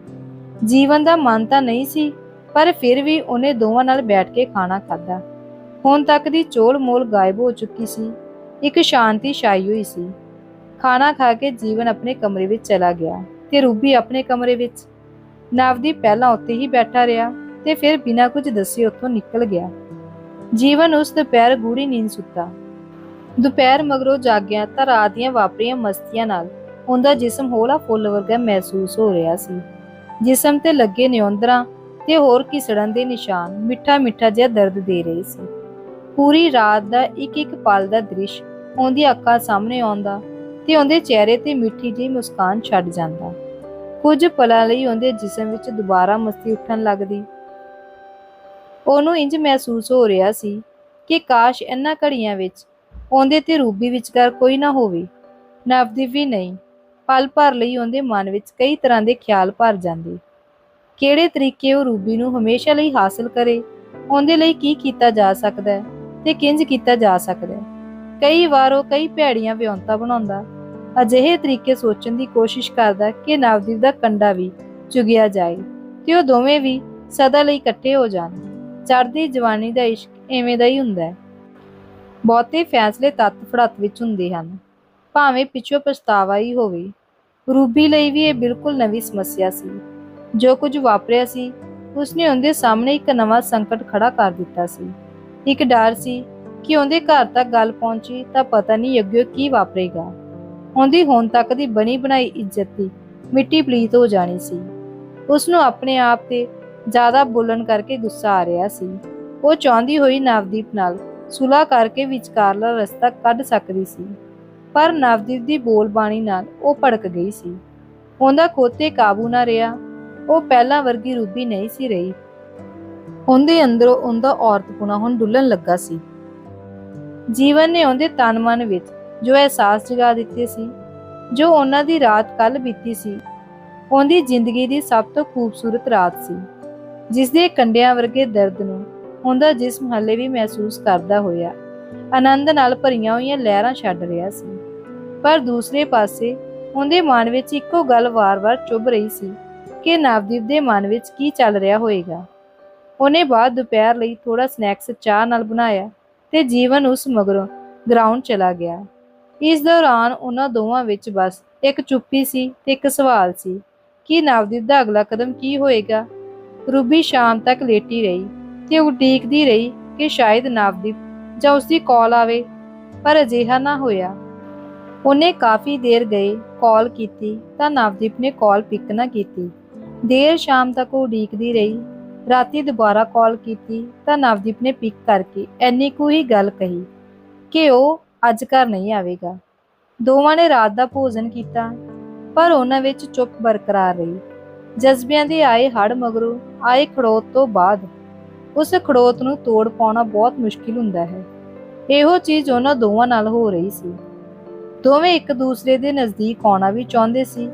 ਜੀਵਨ ਦਾ ਮਨ ਤਾਂ ਨਹੀਂ ਸੀ, ਪਰ ਫਿਰ ਵੀ ਉਹਨੇ ਦੋਵਾਂ ਨਾਲ ਬੈਠ ਕੇ ਖਾਣਾ ਖਾਧਾ। ਹੁਣ ਤੱਕ ਦੀ ਚੋਲ ਮੋਲ ਗਾਇਬ ਹੋ ਚੁੱਕੀ ਸੀ। ਇੱਕ ਸ਼ਾਂਤੀ ਛਾਈ ਹੋਈ ਸੀ। ਖਾਣਾ ਖਾ ਕੇ ਜੀਵਨ ਆਪਣੇ ਕਮਰੇ ਵਿੱਚ ਚਲਾ ਗਿਆ ਤੇ ਰੂਬੀ ਆਪਣੇ ਕਮਰੇ ਵਿੱਚ। ਨਵਦੀਪ ਪਹਿਲਾਂ ਉੱਤੇ ਹੀ ਬੈਠਾ ਰਿਹਾ। ਤੇ ਫਿਰ ਬਿਨਾਂ ਕੁਝ ਦੱਸੇ ਉੱਥੋਂ ਨਿਕਲ ਗਿਆ। ਜੀਵਨ ਉਸ ਦੁਪਹਿਰ ਗੂੜੀ ਨੀਂਦ ਸੁੱਤਾ। ਦੁਪਹਿਰ ਮਗਰੋਂ ਜਾਗਿਆ ਤਾਂ ਰਾਤ ਦੀਆਂ ਵਾਪਰੀਆਂ ਮਸਤੀਆਂ ਨਾਲ ਉਹਦਾ ਜਿਸਮ ਹੌਲਾ ਫੁੱਲ ਵਰਗਾ ਮਹਿਸੂਸ ਹੋ ਰਿਹਾ ਸੀ। ਜਿਸਮ ਤੇ ਲੱਗੇ ਨਿਉਂਦਰਾਂ ਤੇ ਹੋਰ ਕਿਸੜਨ ਦੇ ਨਿਸ਼ਾਨ ਮਿੱਠਾ ਮਿੱਠਾ ਜਿਹਾ ਦਰਦ ਦੇ ਰਹੇ ਸੀ। ਪੂਰੀ ਰਾਤ ਦਾ ਇੱਕ ਇੱਕ ਪਲ ਦਾ ਦ੍ਰਿਸ਼ ਉਹਦੀ ਅੱਖਾਂ ਸਾਹਮਣੇ ਆਉਂਦਾ ਤੇ ਉਹਦੇ ਚਿਹਰੇ ਤੇ ਮਿੱਠੀ ਜਿਹੀ ਮੁਸਕਾਨ ਛੱਡ ਜਾਂਦਾ। ਕੁਝ ਪਲਾਂ ਲਈ ਉਹਦੇ ਜਿਸਮ ਵਿੱਚ ਦੁਬਾਰਾ ਮਸਤੀ ਉੱਠਣ ਲੱਗਦੀ। ਉਹਨੂੰ ਇੰਜ ਮਹਿਸੂਸ ਹੋ ਰਿਹਾ ਸੀ ਕਿ ਕਾਸ਼ ਇਹਨਾਂ ਘੜੀਆਂ ਵਿੱਚ ਉਹਦੇ ਤੇ ਰੂਬੀ ਵਿਚਕਾਰ ਕੋਈ ਨਾ ਹੋਵੇ। ਨਵਦੀਪ ਵੀ ਨਹੀਂ, ਪਲ ਭਰ ਲਈ ਉਹਦੇ ਮਨ ਵਿੱਚ ਕਈ ਤਰ੍ਹਾਂ ਦੇ ਖਿਆਲ ਭਰ ਜਾਂਦੇ। ਕਿਹੜੇ ਤਰੀਕੇ ਉਹ ਰੂਬੀ ਨੂੰ ਹਮੇਸ਼ਾ ਲਈ ਹਾਸਲ ਕਰੇ, ਉਹਦੇ ਲਈ ਕੀ ਕੀਤਾ ਜਾ ਸਕਦਾ ਹੈ ਤੇ ਕਿੰਜ ਕੀਤਾ ਜਾ ਸਕਦਾ ਹੈ। ਕਈ ਵਾਰ ਉਹ ਕਈ ਭੈੜੀਆਂ ਵਿਉਂਤਾ ਬਣਾਉਂਦਾ, ਅਜਿਹੇ ਤਰੀਕੇ ਸੋਚਣ ਦੀ ਕੋਸ਼ਿਸ਼ ਕਰਦਾ ਕਿ ਨਵਦੀਪ ਦਾ ਕੰਡਾ ਵੀ ਚੁਗਿਆ ਜਾਏ ਤੇ ਉਹ ਦੋਵੇਂ ਵੀ ਸਦਾ ਲਈ ਇਕੱਠੇ ਹੋ ਜਾਣ। ਚੜ੍ਹਦੀ ਜਵਾਨੀ ਦਾ ਇਸ਼ਕ ਐਵੇਂ ਦਾ ਹੀ ਹੁੰਦਾ ਹੈ। ਬਹੁਤੇ ਫੈਸਲੇ ਤੱਤ ਫੜਤ ਵਿੱਚ ਹੁੰਦੇ ਹਨ। ਭਾਵੇਂ ਪਿੱਛੋਂ ਪਛਤਾਵਾ ਹੀ ਹੋਵੇ, ਰੂਬੀ ਲਈ ਵੀ ਇਹ ਬਿਲਕੁਲ ਨਵੀਂ ਸਮੱਸਿਆ ਸੀ। ਜੋ ਕੁਝ ਵਾਪਰਿਆ ਸੀ, ਉਸਨੇ ਉਹਦੇ ਸਾਹਮਣੇ ਇੱਕ ਨਵਾਂ ਸੰਕਟ ਖੜਾ ਕਰ ਦਿੱਤਾ ਸੀ। ਇੱਕ ਡਰ ਸੀ ਕਿ ਉਹਦੇ ਘਰ ਤੱਕ ਗੱਲ ਪਹੁੰਚੀ ਤਾਂ ਪਤਾ ਨਹੀਂ ਅੱਗੇ ਕੀ ਵਾਪਰੇਗਾ। ਉਹਦੀ ਹੁਣ ਤੱਕ ਦੀ ਬਣੀ ਬਣਾਈ ਇੱਜ਼ਤ ਦੀ ਮਿੱਟੀ ਪਲੀਤ ਹੋ ਜਾਣੀ ਸੀ। ਉਸ ਨੂੰ ਆਪਣੇ ਆਪ ਤੇ ਜ਼ਿਆਦਾ ਬੋਲਣ ਕਰਕੇ ਗੁੱਸਾ ਆ ਰਿਹਾ ਸੀ। ਉਹ ਚਾਹੁੰਦੀ ਹੋਈ ਨਵਦੀਪ ਨਾਲ ਸੁਲਾ ਕਰਕੇ ਵਿਚਕਾਰਲਾ ਰਸਤਾ ਕੱਢ ਸਕਦੀ ਸੀ। ਪਰ ਨਵਦੀਪ ਦੀ ਬੋਲਬਾਣੀ ਨਾਲ ਉਹ ਭੜਕ ਗਈ ਸੀ। ਉਹਦਾ ਖੋਤੇ ਕਾਬੂ ਨਾ ਰਿਹਾ। ਉਹ ਪਹਿਲਾਂ ਵਰਗੀ ਰੂਬੀ ਨਹੀਂ ਸੀ ਰਹੀ। ਉਹਦੇ ਅੰਦਰੋਂ ਉਹਦਾ ਔਰਤਪੁਣਾ ਹੁਣ ਡੁੱਲਣ ਲੱਗਾ ਸੀ। ਜੀਵਨ ਨੇ ਉਹਦੇ ਤਨ ਮਨ ਵਿੱਚ ਜੋ ਅਹਿਸਾਸ ਜਗਾ ਦਿੱਤੇ ਸੀ, ਜੋ ਉਹਨਾਂ ਦੀ ਰਾਤ ਕੱਲ ਬੀਤੀ ਸੀ, ਉਹਦੀ ਜ਼ਿੰਦਗੀ ਦੀ ਸਭ ਤੋਂ ਖੂਬਸੂਰਤ ਰਾਤ ਸੀ। ਜਿਸ ਦੇ ਕੰਡਿਆਂ ਵਰਗੇ ਦਰਦ ਨੂੰ ਉਹਦਾ ਜਿਸਮ ਹਲੇ ਵੀ ਮਹਿਸੂਸ ਕਰਦਾ ਹੋਇਆ, ਆਨੰਦ ਨਾਲ ਭਰੀਆਂ ਹੋਈਆਂ ਲਹਿਰਾਂ ਛੱਡ ਰਿਹਾ ਸੀ। ਪਰ ਦੂਸਰੇ ਪਾਸੇ ਉਹਦੇ ਮਨ ਵਿੱਚ ਇੱਕੋ ਗੱਲ ਵਾਰ-ਵਾਰ ਚੁੱਭ ਰਹੀ ਸੀ ਕਿ ਨਵਦੀਪ ਦੇ ਮਨ ਵਿੱਚ ਕੀ ਚੱਲ ਰਿਹਾ ਹੋਵੇਗਾ ਉਹਨੇ ਬਾਅਦ ਦੁਪਹਿਰ ਲਈ ਥੋੜਾ ਸਨੈਕਸ ਚਾਹ ਨਾਲ ਬਣਾਇਆ ਤੇ ਜੀਵਨ ਉਸ ਮਗਰੋਂ ਗਰਾਊਂਡ ਚਲਾ ਗਿਆ। ਇਸ ਦੌਰਾਨ ਉਹਨਾਂ ਦੋਵਾਂ ਵਿੱਚ ਬਸ ਇੱਕ ਚੁੱਪੀ ਸੀ ਤੇ ਇੱਕ ਸਵਾਲ ਸੀ ਕਿ ਨਵਦੀਪ ਦਾ ਅਗਲਾ ਕਦਮ ਕੀ ਹੋਏਗਾ ਰੂਬੀ ਸ਼ਾਮ ਤੱਕ ਲੇਟੀ ਰਹੀ ਤੇ ਉਡੀਕਦੀ ਰਹੀ ਕਿ ਸ਼ਾਇਦ ਨਵਦੀਪ ਜਾਂ ਉਸਦੀ ਕਾਲ ਆਵੇ, ਪਰ ਅਜਿਹਾ ਨਾ ਹੋਇਆ। ਉਹਨੇ ਕਾਫੀ ਦੇਰ ਗਏ ਕਾਲ ਕੀਤੀ ਤਾਂ ਨਵਦੀਪ ਨੇ ਕਾਲ ਪਿਕ ਨਾ ਕੀਤੀ। ਦੇਰ ਸ਼ਾਮ ਤੱਕ ਉਹ ਉਡੀਕਦੀ ਰਹੀ। ਰਾਤੀ ਦੁਬਾਰਾ ਕਾਲ ਕੀਤੀ ਤਾਂ ਨਵਦੀਪ ਨੇ ਪਿਕ ਕਰਕੇ ਐਨੀ ਕੁ ਹੀ ਗੱਲ ਕਹੀ ਕਿ ਉਹ ਅੱਜ ਘਰ ਨਹੀਂ ਆਵੇਗਾ। ਦੋਵਾਂ ਨੇ ਰਾਤ ਦਾ ਭੋਜਨ ਕੀਤਾ, ਪਰ ਉਹਨਾਂ ਵਿੱਚ ਚੁੱਪ ਬਰਕਰਾਰ ਰਹੀ। ਜਜ਼ਬਿਆਂ ਦੇ ਆਏ ਹੜ ਮਗਰੋਂ ਆਏ ਖੜੋਤ ਤੋਂ ਬਾਅਦ, ਉਸ ਖੜੋਤ ਨੂੰ ਤੋੜ ਪਾਉਣਾ ਬਹੁਤ ਮੁਸ਼ਕਿਲ ਹੁੰਦਾ ਹੈ। ਇਹੋ ਚੀਜ਼ ਉਹਨਾਂ ਦੋਵਾਂ ਨਾਲ ਹੋ ਰਹੀ ਸੀ। ਦੋਵੇਂ ਇੱਕ ਦੂਸਰੇ ਦੇ ਨਜ਼ਦੀਕ ਆਉਣਾ ਵੀ ਚਾਹੁੰਦੇ ਸੀ,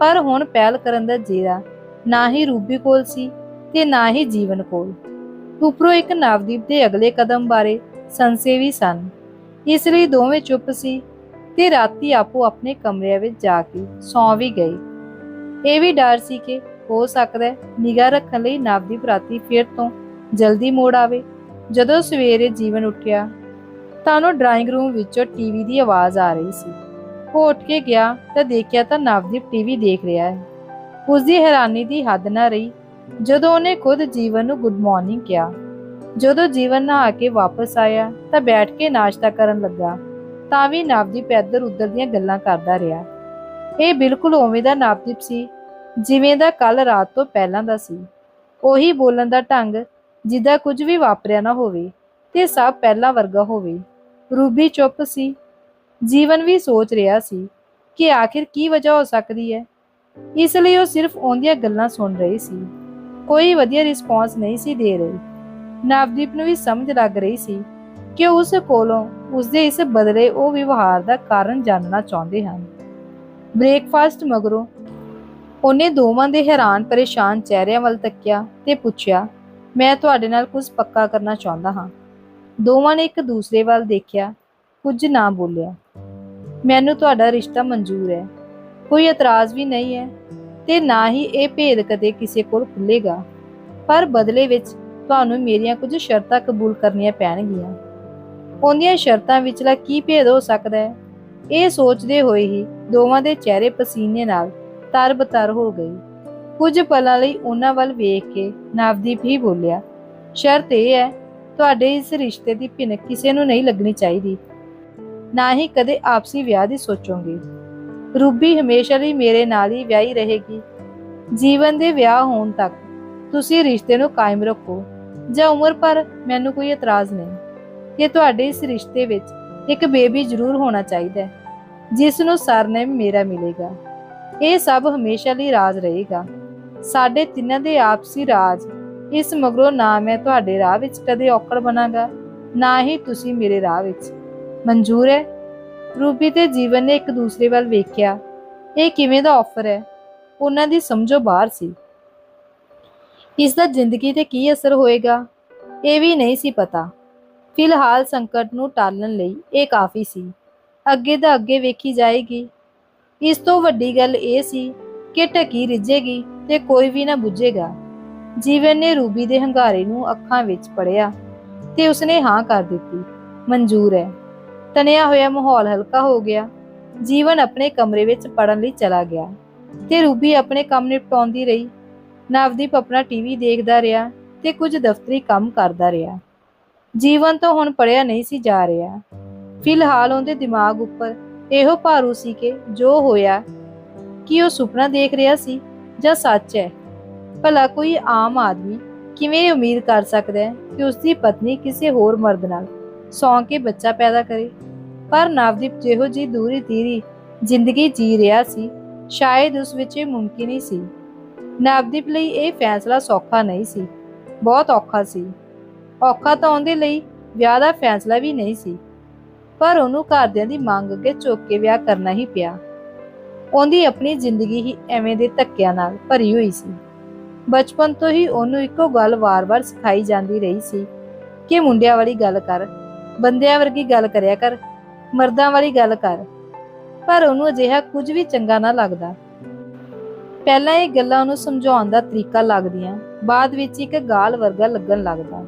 ਪਰ ਹੁਣ ਪਹਿਲ ਕਰਨ ਦਾ ਜੇਰਾ ਨਾ ਹੀ ਰੂਬੀ ਕੋਲ ਸੀ ਤੇ ਨਾ ਹੀ ਜੀਵਨ ਕੋਲ। ਉਪਰੋਂ ਇੱਕ ਨਵਦੀਪ ਦੇ ਅਗਲੇ ਕਦਮ ਬਾਰੇ ਸੰਸੇ ਵੀ ਸਨ। ਇਸ ਲਈ ਦੋਵੇਂ ਚੁੱਪ ਸੀ ਤੇ ਰਾਤੀ ਆਪੋ ਆਪਣੇ ਕਮਰਿਆਂ ਵਿੱਚ ਜਾ ਕੇ ਸੌਂ ਵੀ ਗਏ। ਇਹ ਵੀ ਡਰ ਸੀ ਕਿ ਹੋ ਸਕਦਾ ਹੈ ਨਿਗਾਹ ਰੱਖਣ ਲਈ ਨਵਦੀਪ ਰਾਤੀ ਫਿਰ ਤੋਂ ਜਲਦੀ ਮੋੜ ਆਵੇ। ਜਦੋਂ ਸਵੇਰੇ ਜੀਵਨ ਉੱਠਿਆ, ਤਾਂ ਉਹ ਡਰਾਇੰਗ ਰੂਮ ਵਿੱਚੋਂ ਟੀਵੀ ਦੀ ਆਵਾਜ਼ ਆ ਰਹੀ ਸੀ। ਉਹ ਉੱਠ ਕੇ ਗਿਆ ਤਾਂ ਦੇਖਿਆ ਤਾਂ ਨਵਦੀਪ ਟੀਵੀ ਦੇਖ ਰਿਹਾ ਹੈ। ਉਸ ਦੀ ਹੈਰਾਨੀ ਦੀ ਹੱਦ ਨਾ ਰਹੀ। ਜਦੋਂ ਉਹਨੇ ਖੁਦ ਜੀਵਨ ਨੂੰ ਗੁੱਡ ਮਾਰਨਿੰਗ ਕਿਹਾ, ਜਦੋਂ ਜੀਵਨ ਨਹਾ ਕੇ ਵਾਪਸ ਆਇਆ ਤਾਂ ਬੈਠ ਕੇ ਨਾਸ਼ਤਾ ਕਰਨ ਲੱਗਾ, ਤਾਂ ਵੀ ਨਵਦੀਪ ਇੱਧਰ ਉੱਧਰ ਦੀਆਂ ਗੱਲਾਂ ਕਰਦਾ ਰਿਹਾ। ਇਹ ਬਿਲਕੁਲ ਉਵੇਂ ਦਾ ਨਵਦੀਪ ਸੀ, ਜਿਵੇਂ ਦਾ ਕੱਲ ਰਾਤ ਤੋਂ ਪਹਿਲਾਂ ਦਾ ਸੀ। ਉਹੀ ਬੋਲਣ ਦਾ ਢੰਗ ਜਿੱਦਾਂ ਕੁਝ ਵੀ ਵਾਪਰਿਆ ਨਾ ਹੋਵੇ ਤੇ ਸਭ ਪਹਿਲਾਂ ਵਰਗਾ ਹੋਵੇ। ਰੂਬੀ ਚੁੱਪ ਸੀ। ਜੀਵਨ ਵੀ ਸੋਚ ਰਿਹਾ ਸੀ ਕਿ ਆਖਿਰ ਕੀ ਵਜ੍ਹਾ ਹੋ ਸਕਦੀ ਹੈ। ਇਸ ਲਈ ਉਹ ਸਿਰਫ ਉਹਦੀਆਂ ਗੱਲਾਂ ਸੁਣ ਰਹੀ ਸੀ। ਕੋਈ ਵਧੀਆ ਰਿਸਪੌਂਸ ਨਹੀਂ ਸੀ ਦੇ ਰਹੀ। ਨਵਦੀਪ ਨੂੰ ਵੀ ਸਮਝ ਲੱਗ ਰਹੀ ਸੀ ਕਿ ਉਸ ਕੋਲੋਂ ਉਸਦੇ ਇਸ ਬਦਲੇ ਉਹ ਵਿਵਹਾਰ ਦਾ ਕਾਰਨ ਜਾਣਨਾ ਚਾਹੁੰਦੇ ਹਨ। ਬ੍ਰੇਕਫਾਸਟ ਮਗਰੋਂ ਉਹਨੇ ਦੋਵਾਂ ਦੇ ਹੈਰਾਨ ਪਰੇਸ਼ਾਨ ਚਿਹਰਿਆਂ ਵੱਲ ਤੱਕਿਆ ਤੇ ਪੁੱਛਿਆ, ਮੈਂ ਤੁਹਾਡੇ ਨਾਲ ਕੁਝ ਪੱਕਾ ਕਰਨਾ ਚਾਹੁੰਦਾ ਹਾਂ। ਦੋਵਾਂ ਨੇ ਇੱਕ ਦੂਸਰੇ ਵੱਲ ਦੇਖਿਆ, ਕੁਝ ਨਾ ਬੋਲਿਆ। ਮੈਨੂੰ ਤੁਹਾਡਾ ਰਿਸ਼ਤਾ ਮਨਜ਼ੂਰ ਹੈ। ਕੋਈ ਇਤਰਾਜ਼ ਵੀ ਨਹੀਂ ਹੈ ਤੇ ਨਾ ਹੀ ਇਹ ਭੇਦ ਕਦੇ ਕਿਸੇ ਕੋਲ ਖੁੱਲੇਗਾ ਪਰ ਬਦਲੇ ਵਿੱਚ ਤੁਹਾਨੂੰ ਮੇਰੀਆਂ ਕੁਝ ਸ਼ਰਤਾਂ ਕਬੂਲ ਕਰਨੀਆਂ ਪੈਣਗੀਆਂ। ਉਹਦੀਆਂ ਸ਼ਰਤਾਂ ਵਿਚਲਾ ਕੀ ਭੇਦ ਹੋ ਸਕਦਾ ਹੈ? ਇਹ ਸੋਚਦੇ ਹੋਏ ਹੀ ਦੋਵਾਂ ਦੇ ਚਿਹਰੇ ਪਸੀਨੇ ਨਾਲ ਤਰਬਤਰ ਹੋ ਗਏ। ਕੁਝ ਪਲਾਂ ਲਈ ਉਹਨਾਂ ਵੱਲ ਵੇਖ ਕੇ ਨਵਦੀਪ ਹੀ ਬੋਲਿਆ, ਸ਼ਰਤ ਇਹ ਹੈ, ਤੁਹਾਡੇ ਇਸ ਰਿਸ਼ਤੇ ਦੀ ਭਿਣਕ ਕਿਸੇ ਨੂੰ ਨਹੀਂ ਲੱਗਣੀ ਚਾਹੀਦੀ। ਨਾ ਹੀ ਕਦੇ ਆਪਸੀ ਵਿਆਹ ਦੀ ਸੋਚੋਗੇ। ਰੂਬੀ ਹਮੇਸ਼ਾ ਲਈ ਮੇਰੇ ਨਾਲ ਹੀ ਵਿਆਹੀ ਰਹੇਗੀ। ਜੀਵਨ ਦੇ ਵਿਆਹ ਹੋਣ ਤੱਕ ਤੁਸੀਂ ਰਿਸ਼ਤੇ ਨੂੰ ਕਾਇਮ ਰੱਖੋ। ਜਾਂ ਉਮਰ ਪਰ ਮੈਨੂੰ ਕੋਈ ਇਤਰਾਜ਼ ਨਹੀਂ। ਕਿ ਤੁਹਾਡੇ ਇਸ ਰਿਸ਼ਤੇ ਵਿੱਚ ਇੱਕ ਬੇਬੀ ਜ਼ਰੂਰ ਹੋਣਾ ਚਾਹੀਦਾ ਹੈ। ਜਿਸ ਨੂੰ ਸਰਨੇਮ ਮੇਰਾ ਮਿਲੇਗਾ। ਇਹ ਸਭ ਹਮੇਸ਼ਾ ਲਈ ਰਾਜ ਰਹੇਗਾ। ਸਾਡੇ ਤਿੰਨਾਂ ਦੇ ਆਪਸੀ ਰਾਜ। ਇਸ ਮਗਰੋਂ ਨਾ ਮੈਂ ਤੁਹਾਡੇ ਰਾਹ ਵਿੱਚ ਕਦੇ ਔਕੜ ਬਣਾਂਗਾ, ਨਾ ਹੀ ਤੁਸੀਂ ਮੇਰੇ ਰਾਹ ਵਿੱਚ। ਮਨਜ਼ੂਰ ਹੈ? ਰੂਬੀ ਤੇ ਜੀਵਨ ਨੇ ਇੱਕ ਦੂਸਰੇ ਵੱਲ ਵੇਖਿਆ। ਇਹ ਕਿਵੇਂ ਦਾ ਆਫਰ ਹੈ? ਉਹਨਾਂ ਦੀ ਸਮਝੋ ਬਾਹਰ ਸੀ। ਇਸ ਦਾ ਜ਼ਿੰਦਗੀ ਤੇ ਕੀ ਅਸਰ ਹੋਏਗਾ? ਇਹ ਵੀ ਨਹੀਂ ਸੀ ਪਤਾ। ਫਿਲਹਾਲ ਸੰਕਟ ਨੂੰ ਟਾਲਣ ਲਈ ਇਹ ਕਾਫੀ ਸੀ। ਅੱਗੇ ਦਾ ਅੱਗੇ ਵੇਖੀ ਜਾਏਗੀ। ਇਸ ਤੋਂ ਵੱਡੀ ਗੱਲ ਇਹ ਸੀ ਕਿ ਢਕੀ ਰਿੱਝੇਗੀ ਤੇ ਕੋਈ ਵੀ ਨਾ ਬੁੱਝੇਗਾ। ਜੀਵਨ ਨੇ ਰੂਬੀ ਦੇ ਹੰਗਾਰੇ ਨੂੰ ਅੱਖਾਂ ਵਿੱਚ ਪੜਿਆ ਤੇ ਉਸਨੇ ਹਾਂ ਕਰ ਦਿੱਤੀ। ਮਨਜ਼ੂਰ ਹੈ। ਤਣਿਆ ਹੋਇਆ ਮਾਹੌਲ ਹਲਕਾ ਹੋ ਗਿਆ। ਜੀਵਨ ਆਪਣੇ ਕਮਰੇ ਵਿੱਚ ਪੜਨ ਲਈ ਚਲਾ ਗਿਆ ਤੇ ਰੂਬੀ ਆਪਣੇ ਕੰਮ ਨਿਪਟਾਉਂਦੀ ਰਹੀ। ਨਵਦੀਪ ਆਪਣਾ ਟੀਵੀ ਦੇਖਦਾ ਰਿਹਾ ਤੇ ਕੁਝ ਦਫ਼ਤਰੀ ਕੰਮ ਕਰਦਾ ਰਿਹਾ। ਜੀਵਨ ਤੋਂ ਹੁਣ ਪੜਿਆ ਨਹੀਂ ਸੀ ਜਾ ਰਿਹਾ। ਫਿਲਹਾਲ ਉਹਦੇ ਦਿਮਾਗ ਉੱਪਰ ਇਹੋ ਭਾਰੂ ਸੀ ਕਿ ਜੋ ਹੋਇਆ, ਕਿ ਉਹ ਸੁਪਨਾ ਦੇਖ ਰਿਹਾ ਸੀ ਜਾਂ ਸੱਚ ਹੈ? ਭਲਾ ਕੋਈ ਆਮ ਆਦਮੀ ਕਿਵੇਂ ਉਮੀਦ ਕਰ ਸਕਦਾ ਹੈ ਕਿ ਉਸ ਦੀ ਪਤਨੀ ਕਿਸੇ ਹੋਰ ਮਰਦ ਨਾਲ ਸੌਂ ਕੇ ਬੱਚਾ ਪੈਦਾ ਕਰੇ? ਪਰ ਨਵਦੀਪ ਜਿਹੋ ਜੀ ਦੂਰੀ ਤੀਰੀ ਜ਼ਿੰਦਗੀ ਜੀ ਰਿਹਾ ਸੀ, ਸ਼ਾਇਦ ਉਸ ਵਿੱਚ ਇਹ ਮੁਮਕਿਨ ਹੀ ਸੀ। ਨਵਦੀਪ ਲਈ ਇਹ ਫੈਸਲਾ ਸੌਖਾ ਨਹੀਂ ਸੀ, ਬਹੁਤ ਔਖਾ ਸੀ। ਔਖਾ ਤਾਂ ਉਹਦੇ ਲਈ ਵਿਆਹ ਦਾ ਫੈਸਲਾ ਵੀ ਨਹੀਂ ਸੀ। ਪਰ ਉਹਨੂੰ ਘਰਦਿਆਂ ਦੀ ਮੰਗ ਅੱਗੇ ਚੁੱਕ ਕੇ ਵਿਆਹ ਕਰਨਾ ਹੀ ਪਿਆ। ਉਹਦੀ ਆਪਣੀ ਜ਼ਿੰਦਗੀ ਹੀ ਐਵੇਂ ਦੇ ਧੱਕਿਆਂ ਨਾਲ ਭਰੀ ਹੋਈ ਸੀ। ਬਚਪਨ ਤੋਂ ਹੀ ਉਹਨੂੰ ਇੱਕੋ ਗੱਲ ਵਾਰ-ਵਾਰ ਸਿਖਾਈ ਜਾਂਦੀ ਰਹੀ ਸੀ ਕਿ ਮੁੰਡਿਆਂ ਵਾਲੀ ਗੱਲ ਕਰ, ਬੰਦਿਆਂ ਵਰਗੀ ਗੱਲ ਕਰਿਆ ਕਰ, ਮਰਦਾਂ ਵਾਲੀ ਗੱਲ ਕਰ। ਪਰ ਉਹਨੂੰ ਅਜਿਹਾ ਕੁਝ ਵੀ ਚੰਗਾ ਨਾ ਲੱਗਦਾ। ਪਹਿਲਾਂ ਇਹ ਗੱਲਾਂ ਉਹਨੂੰ ਸਮਝਾਉਣ ਦਾ ਤਰੀਕਾ ਲੱਗਦੀਆਂ, ਬਾਅਦ ਵਿੱਚ ਇੱਕ ਗਾਲ ਵਰਗਾ ਲੱਗਣ ਲੱਗਦਾ।